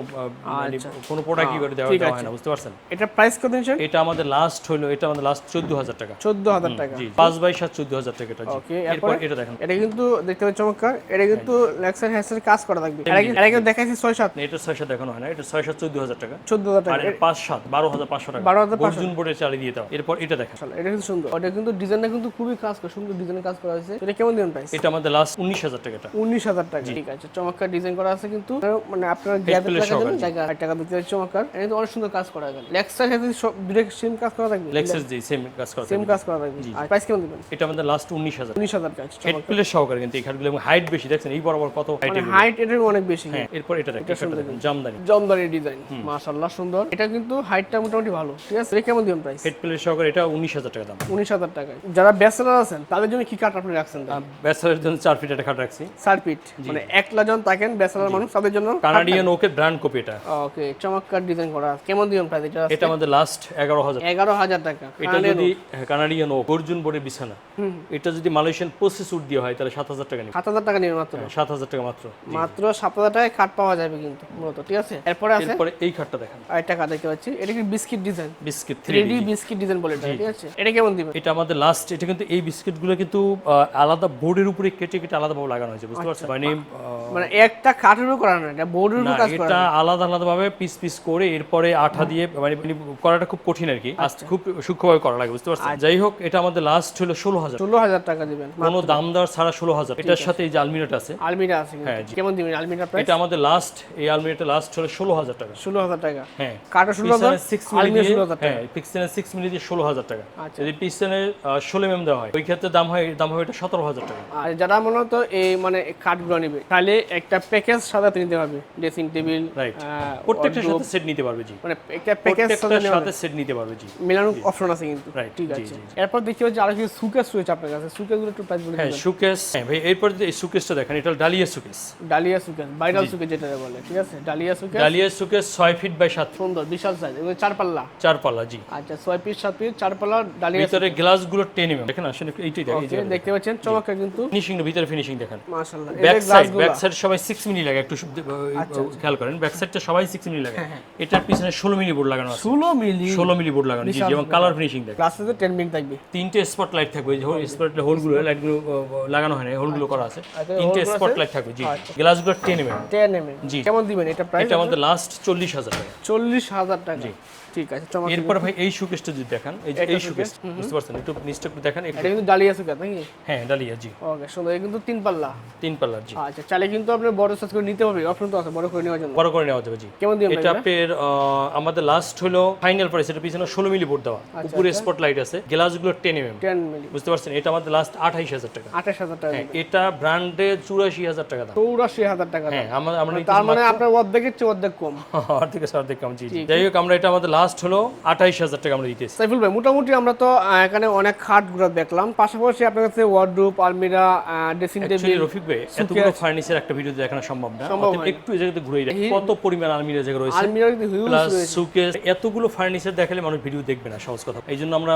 Speaker 1: মানে
Speaker 2: আচ্ছা।
Speaker 1: কোনো প্রোডাক্ট কি করে দেওয়া হয় না বুঝতে পারছেন?
Speaker 2: এটা প্রাইস কত নিচ্ছেন
Speaker 1: এটা আমাদের লাস্ট হলো এটা আমাদের লাস্ট চোদ্দ হাজার টাকা।
Speaker 2: চোদ্দ হাজার টাকা।
Speaker 1: জি পাঁচ বাই সাত চোদ্দ হাজার টাকা এটা
Speaker 2: ওকে
Speaker 1: এরপর এটা দেখেন।
Speaker 2: এটা কিন্তু দেখতে পাচ্ছি চমৎকার। এটা কিন্তু লেক্সার হ্যাসের কাজ করা থাকবে। এর আগে দেখাইছি ছয় সাত।
Speaker 1: এটা ছয় সাত দেখানো হয় না এটা ছয় সাত চোদ্দ হাজার টাকা।
Speaker 2: চোদ্দ হাজার
Speaker 1: আর
Speaker 2: টাকা
Speaker 1: এটা পাঁচ সাত বারো হাজার পাঁচশো টাকা।
Speaker 2: 12,500
Speaker 1: অর্জুন বোর্ডে চালিয়ে দিয়ে দাও এরপর এটা দেখেন।
Speaker 2: এটা কিন্তু সুন্দর। এটা কিন্তু ডিজাইনটা কিন্তু খুবই কাজ করে সুন্দর ডিজাইন কাজ করা হয়েছে। এটা কেমন দিন প্রাইস
Speaker 1: এটা আমাদের লাস্ট উনিশ হাজার টাকা এটা।
Speaker 2: উনিশ হাজার টাকা। ঠিক আছে চমৎকার ডিজাইন করা আছে কিন্তু। মানে আপনার জন্য
Speaker 1: সহকারে।
Speaker 2: জায়গা আট টাকা দিতে হচ্ছে চমৎকার। এটা অনেক সুন্দর কাজ করা গেল লেক্সার সব দুটো সেম কাজ করা থাকবে?
Speaker 1: লেক্সাস জি সেম কাজ করা
Speaker 2: সেম কাজ করা থাকবে। আর প্রাইস কেমন দিবেন?
Speaker 1: এটা আমাদের লাস্ট উনিশ হাজার।
Speaker 2: উনিশ হাজার টাকা
Speaker 1: হেড প্লেট সহকারে কিন্তু এই খাটগুলো এবং হাইট বেশি দেখছেন? এই বরাবর কত হাইট
Speaker 2: হাইট এটার অনেক বেশি।
Speaker 1: হ্যাঁ এরপর এটা দেখেন এটা দেখেন জামদানি।
Speaker 2: ডিজাইন মাশাআল্লাহ সুন্দর। এটা কিন্তু হাইটটা মোটামুটি ভালো। ঠিক আছে? কেমন দিবেন প্রাইস
Speaker 1: হেড প্লেট সহকারে এটা উনিশ হাজার টাকা দাম।
Speaker 2: উনিশ হাজার টাকায়। যারা ব্যাচেলার আছেন তাদের জন্য কি কাঠ আপনি রাখছেন
Speaker 1: ব্যাচেলারের জন্য চার ফিট একটা খাট রাখছি।
Speaker 2: চার ফিট মানে একলা জন থাকেন ব্যাচেলার মানুষ তাদের জন্য
Speaker 1: Canadian Canadian okay brand copy এটা।
Speaker 2: ওকে চমৎকার ডিজাইন করা। কেমন দিবেন প্রাইস এটা
Speaker 1: এটা আমাদের লাস্ট এগারো হাজার।
Speaker 2: এগারো হাজার টাকা।
Speaker 1: এটা যদি কানাডিয়ান ওক অর্জুন বোর্ডের বিছানা। এটা যদি মালয়েশিয়ান প্রসেস উড দিয়ে হয় তাহলে সাত হাজার টাকা নিবে।
Speaker 2: সাত হাজার টাকা নেবেন মাত্র?
Speaker 1: সাত হাজার টাকা মাত্র।
Speaker 2: মাত্র সাত হাজার টাকায় খাট পাওয়া যাবে কিন্তু মূলত ঠিক আছে? এরপরে আছে?
Speaker 1: এরপরে এই খাটটা দেখেন।
Speaker 2: আর একটা কাঠ দেখতে পাচ্ছি। এটা কি biscuit design
Speaker 1: biscuit
Speaker 2: three
Speaker 1: three
Speaker 2: D biscuit design বলে এটা, ঠিক আছে? এটা কেমন দিবেন?
Speaker 1: এটা আমাদের লাস্ট এটা কিন্তু এই বিস্কিটগুলো কিন্তু আলাদা বোর্ডের উপরে কেটে কেটে আলাদাভাবে লাগানো হয়েছে বুঝতে পারছেন? মানে
Speaker 2: মানে একটা কাঠেরও করা না এটা বোর্ডের
Speaker 1: না এটা আলাদা আলাদা ভাবে পিস পিস করে এরপরে আঠা দিয়ে মানে মানে করাটা খুব কঠিন আর কি।
Speaker 2: আচ্ছা।
Speaker 1: খুব সূক্ষ্মভাবে করা লাগে বুঝতে পারছেন? যাই হোক এটা আমাদের লাস্ট হলো ষোলো হাজার।
Speaker 2: ষোলো হাজার টাকা দিবেন
Speaker 1: কোনো দাম দেওয়ার ছাড়া ষোলো হাজার। এটার সাথে এই যে আলমিরাটা আছে।
Speaker 2: আলমিরা আছে
Speaker 1: হ্যাঁ,
Speaker 2: কেমন দিবেন আলমিরা প্রাইস
Speaker 1: এটা আমাদের লাস্ট এই আলমিরাটা লাস্ট হলো ষোলো হাজার টাকা।
Speaker 2: ষোলো হাজার টাকা।
Speaker 1: হ্যাঁ।
Speaker 2: কাঠও ষোলো হাজার
Speaker 1: সিক্স মিলি হ্যাঁ পিক্সেলের সিক্স মিলি দিয়ে ষোলো হাজার টাকা।
Speaker 2: আচ্ছা।
Speaker 1: যদি পিক্সেলের ষোলো এম দেওয়া হয় ওই ক্ষেত্রে দাম হয় দাম হবে এটা সতেরো হাজার টাকা।
Speaker 2: আর যারা মূলত এই মানে কাঠগুলো নেবে তাহলে একটা প্যাকেজ সাজাতে নিতে হবে। ড্রেসিং টেবিল
Speaker 1: রাইট প্রত্যেকটার সাথে সেট নিতে পারবে জি।
Speaker 2: মানে একটা প্যাকেজ
Speaker 1: সাথে সেট নিতে পারবে জি।
Speaker 2: মেলানোর অপশন আছে কিন্তু।
Speaker 1: Right,
Speaker 2: ঠিক আছে। এরপর দেখি হচ্ছে আরও কিছু সুকেস রয়েছে আপনার কাছে। সুকেসগুলো একটু প্রাইস বলে
Speaker 1: হ্যাঁ সুকেস হ্যাঁ ভাই এরপর এই সুকেসটা দেখেন এটা Dalia showcase
Speaker 2: Dalia showcase viral showcase যেটা বলে ঠিক আছে? ডালিয়া সুকেস
Speaker 1: ডালিয়া সুকেস ছয় ফিট বাই সাত ফিট
Speaker 2: সুন্দর বিশাল সাইজ এগুলো চার পাল্লা
Speaker 1: চার পাল্লা জি।
Speaker 2: আচ্ছা ছয় পিস সাত পিস চার পাল্লা ডালিয়া
Speaker 1: ভিতরে গ্লাসগুলো টেনে দেখেন আসলে এইটাই দেখেন
Speaker 2: দেখতে পাচ্ছেন চমৎকার কিন্তু।
Speaker 1: ফিনিশিং ভিতরে ফিনিশিং দেখেন।
Speaker 2: মাশাআল্লাহ
Speaker 1: ব্যাক সাইড ব্যাক সাইড সবাই 6 মিলি লাগে একটু খেয়াল করেন ব্যাক সাইডটা সবাই 6 মিলি লাগে এটার পিছনে 16 মিলি বোর্ড লাগানো আছে।
Speaker 2: 16 মিলি?
Speaker 1: 16 মিলি বোর্ড লাগানো জি এবং কালার ফিনিশিং দেখেন।
Speaker 2: ক্লাসে তো 10 মিনিট থাকবে।
Speaker 1: তিনটে স্পট লাইট থাকবে হোল স্পট হোলগুলো লাইটগুলো লাগানো হয় না হোলগুলো করা আছে।
Speaker 2: আচ্ছা,
Speaker 1: তিনটে স্পট লাইট থাকবে জি গ্লাসগুলো টেনে এমএম
Speaker 2: 10 এমএম
Speaker 1: জি।
Speaker 2: কেমন দিবেন? এটা প্রাইস
Speaker 1: এটা আমাদের লাস্ট চল্লিশ হাজার টাকা।
Speaker 2: 40000 টাকা। ঠিক আছে
Speaker 1: এরপর ভাই এই শোকেসটা যদি দেখেন এই যে এই শোকেস। বুঝতে পারছেন? একটু নিচটা একটু দেখেন
Speaker 2: এটা কিন্তু ডালিয়া সুকেস নাকি?
Speaker 1: হ্যাঁ ডালিয়া জি।
Speaker 2: ওকে সুন্দর এটা কিন্তু তিন পাল্লা।
Speaker 1: তিন পাল্লার জি।
Speaker 2: আচ্ছা চাইলে কিন্তু আপনি বড় সাইজ করে নিতে হবে অপশন তো আছে বড় করে
Speaker 1: বড় করে নেওয়া যাবে জি।
Speaker 2: কেমন দিবেন
Speaker 1: এটা আপনার আমাদের লাস্ট হলো ফাইনাল প্রাইস এটা পিছনে ষোলো মিলি বোর্ড দেওয়া।
Speaker 2: আচ্ছা,
Speaker 1: উপরে স্পট লাইট আছে গ্লাসগুলো টেন এম
Speaker 2: 10 মিলি
Speaker 1: বুঝতে পারছেন? এটা আমাদের লাস্ট আঠাইশ হাজার টাকা।
Speaker 2: 28000 টাকা।
Speaker 1: হ্যাঁ এটা ব্র্যান্ডে চুরাশি হাজার টাকা দাম।
Speaker 2: চৌরাশি হাজার টাকা
Speaker 1: হ্যাঁ আমরা আমরা
Speaker 2: তার মানে আপনার অর্ধেকের চেয়ে অর্ধেক কম।
Speaker 1: অর্ধেক অর্ধেক কম জি জি। যাই হোক আমরা এটা আমাদের লাস্ট হলো আঠাইশ হাজার টাকা আমরা দিতেছি।
Speaker 2: সাইফুল ভাই মোটামুটি আমরা তো এখানে অনেক খাটগুলো দেখলাম। পাশাপাশি আপনার কাছে ওয়ার্ডরোব আলমিরা ড্রেসিং টেবিল
Speaker 1: রফিক ভাই এতগুলো ফার্নিচার একটা ভিডিও দেখানো সম্ভব না। একটু এই জায়গাতে ঘুরে যায় কত পরিমাণ আলমিরা জায়গা রয়েছে।
Speaker 2: আলমিরা কিন্তু হিউজ
Speaker 1: প্লাস সুকেস এতগুলো ফার্নিচার দেখালে মানুষ ভিডিও দেখবে না সহজ কথা। এই জন্য আমরা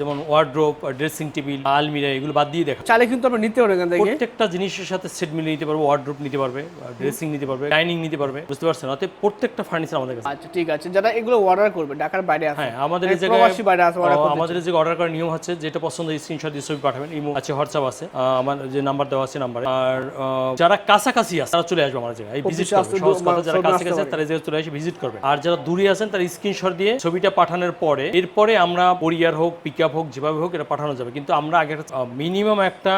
Speaker 1: যেমন ওয়ার্ড্রোপ ড্রেসিং টেবিল আলমিরা এগুলো বাদ দিয়ে দেখা
Speaker 2: চাইলে কিন্তু আপনি নিতে থেকে।
Speaker 1: প্রত্যেকটা জিনিসের সাথে সেট মিলিয়ে নিতে পারবে ওয়ার্ড্রোপ নিতে পারবে ড্রেসিং নিতে পারবে ডাইনিং নিতে পারবে বুঝতে পারছেন? অতএব প্রত্যেকটা ফার্নিচার আমাদের কাছে।
Speaker 2: আচ্ছা ঠিক আছে। যারা এগুলো অর্ডার করবে ঢাকার বাইরে আছে।
Speaker 1: হ্যাঁ আমাদের এই জায়গায়
Speaker 2: প্রবাসী বাইরে আছে
Speaker 1: ও,
Speaker 2: করতে
Speaker 1: আমাদের যে অর্ডার করার নিয়ম হচ্ছে যেটা পছন্দ স্ক্রিনশট দিয়ে ছবি পাঠাবেন ইমো আছে হোয়াটসঅ্যাপ আছে আমার যে নাম্বার দেওয়া আছে নাম্বারে আর যারা কাছাকাছি আছে তারা চলে আসবে আমার জায়গায়। ভিজিট করবে সহজ কথা যারা কাছাকাছি আছে তারা চলে আসে ভিজিট করবে। আর যারা দূরে আছেন তারা স্ক্রিনশট দিয়ে ছবিটা পাঠানোর পরে এরপরে আমরা কোরিয়ার হোক পিক আপ হোক যেভাবে হোক এটা পাঠানো যাবে। কিন্তু আমরা আগে মিনিমাম একটা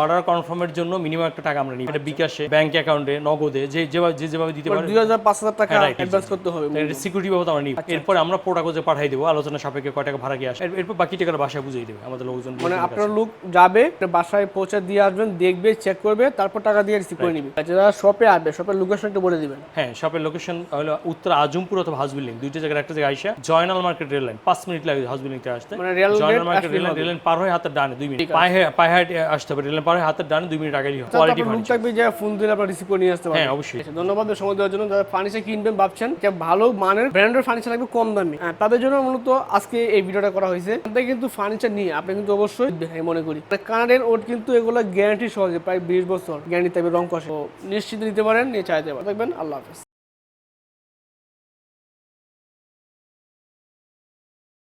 Speaker 1: অর্ডার কনফার্মের জন্য মিনিমাম একটা টাকা আমরা নিই। এটা বিকাশে ব্যাংক অ্যাকাউন্টে নগদে যে যেভাবে যে যেভাবে দিতে পারে
Speaker 2: দুই হাজার পাঁচ হাজার টাকা অ্যাডভান্স করতে হবে।
Speaker 1: সিকিউরিটি বাবদ আমরা নিই।
Speaker 2: আচ্ছা,
Speaker 1: এরপর আমরা প্রোডাক্টে দেবো আলোচনা সাপেক্ষে কয় টাকা ভাড়া কি আসে। এরপর বাকি টাকাটা বাসায় বুঝিয়ে দেবে আমাদের লোকজন
Speaker 2: মানে আপনার লোক যাবে বাসায় পৌঁছে দিয়ে আসবেন দেখবে চেক করবে তারপর টাকা দিয়ে রিসিভ করে নিবে। যারা শপে আসবে শপের বলে দিবেন।
Speaker 1: হ্যাঁ শপের লোকেশন হলো উত্তর আজমপুর অথবা হাউস বিল্ডিং দুইটা জায়গায় একটা জায়গায় আইসা জয়নাল মার্কেট রেল লাইন পাঁচ মিনিট লাগে হাউস বিল্ডিং আসতে।
Speaker 2: মানে rail
Speaker 1: Joynal market rail line rail line পার হয়ে হাতের ডানে দুই মিনিট। পায়ে পায়ে হেঁটে আসতে হবে। রেল লাইন পার হয়ে হাতের ডানে দুই মিনিট আগে কোয়ালিটি
Speaker 2: লোক থাকবে যে ফোন দিলে আপনার রিসিভ করে নিয়ে আসতে পারবেন
Speaker 1: হ্যাঁ অবশ্যই।
Speaker 2: ধন্যবাদ সময় দেওয়ার জন্য। যারা ফার্নিচার কিনবেন ভাবছেন যে ভালো মানের ব্র্যান্ডের ফার্নিচার লাগবে কম দামি। হ্যাঁ, তাদের জন্য মূলত আজকে এই ভিডিওটা করা হয়েছে। আপনাদের কিন্তু ফার্নিচার নিয়ে আপনি কিন্তু অবশ্যই আমি মনে করি। কানের ওট কিন্তু এগুলো গ্যারান্টি সহজে প্রায় বিশ বছর গ্যারান্টি থাকবে রং কষে। নিশ্চিত নিতে পারেন নিয়ে চাইতে পারেন। দেখবেন আল্লাহ হাফেজ।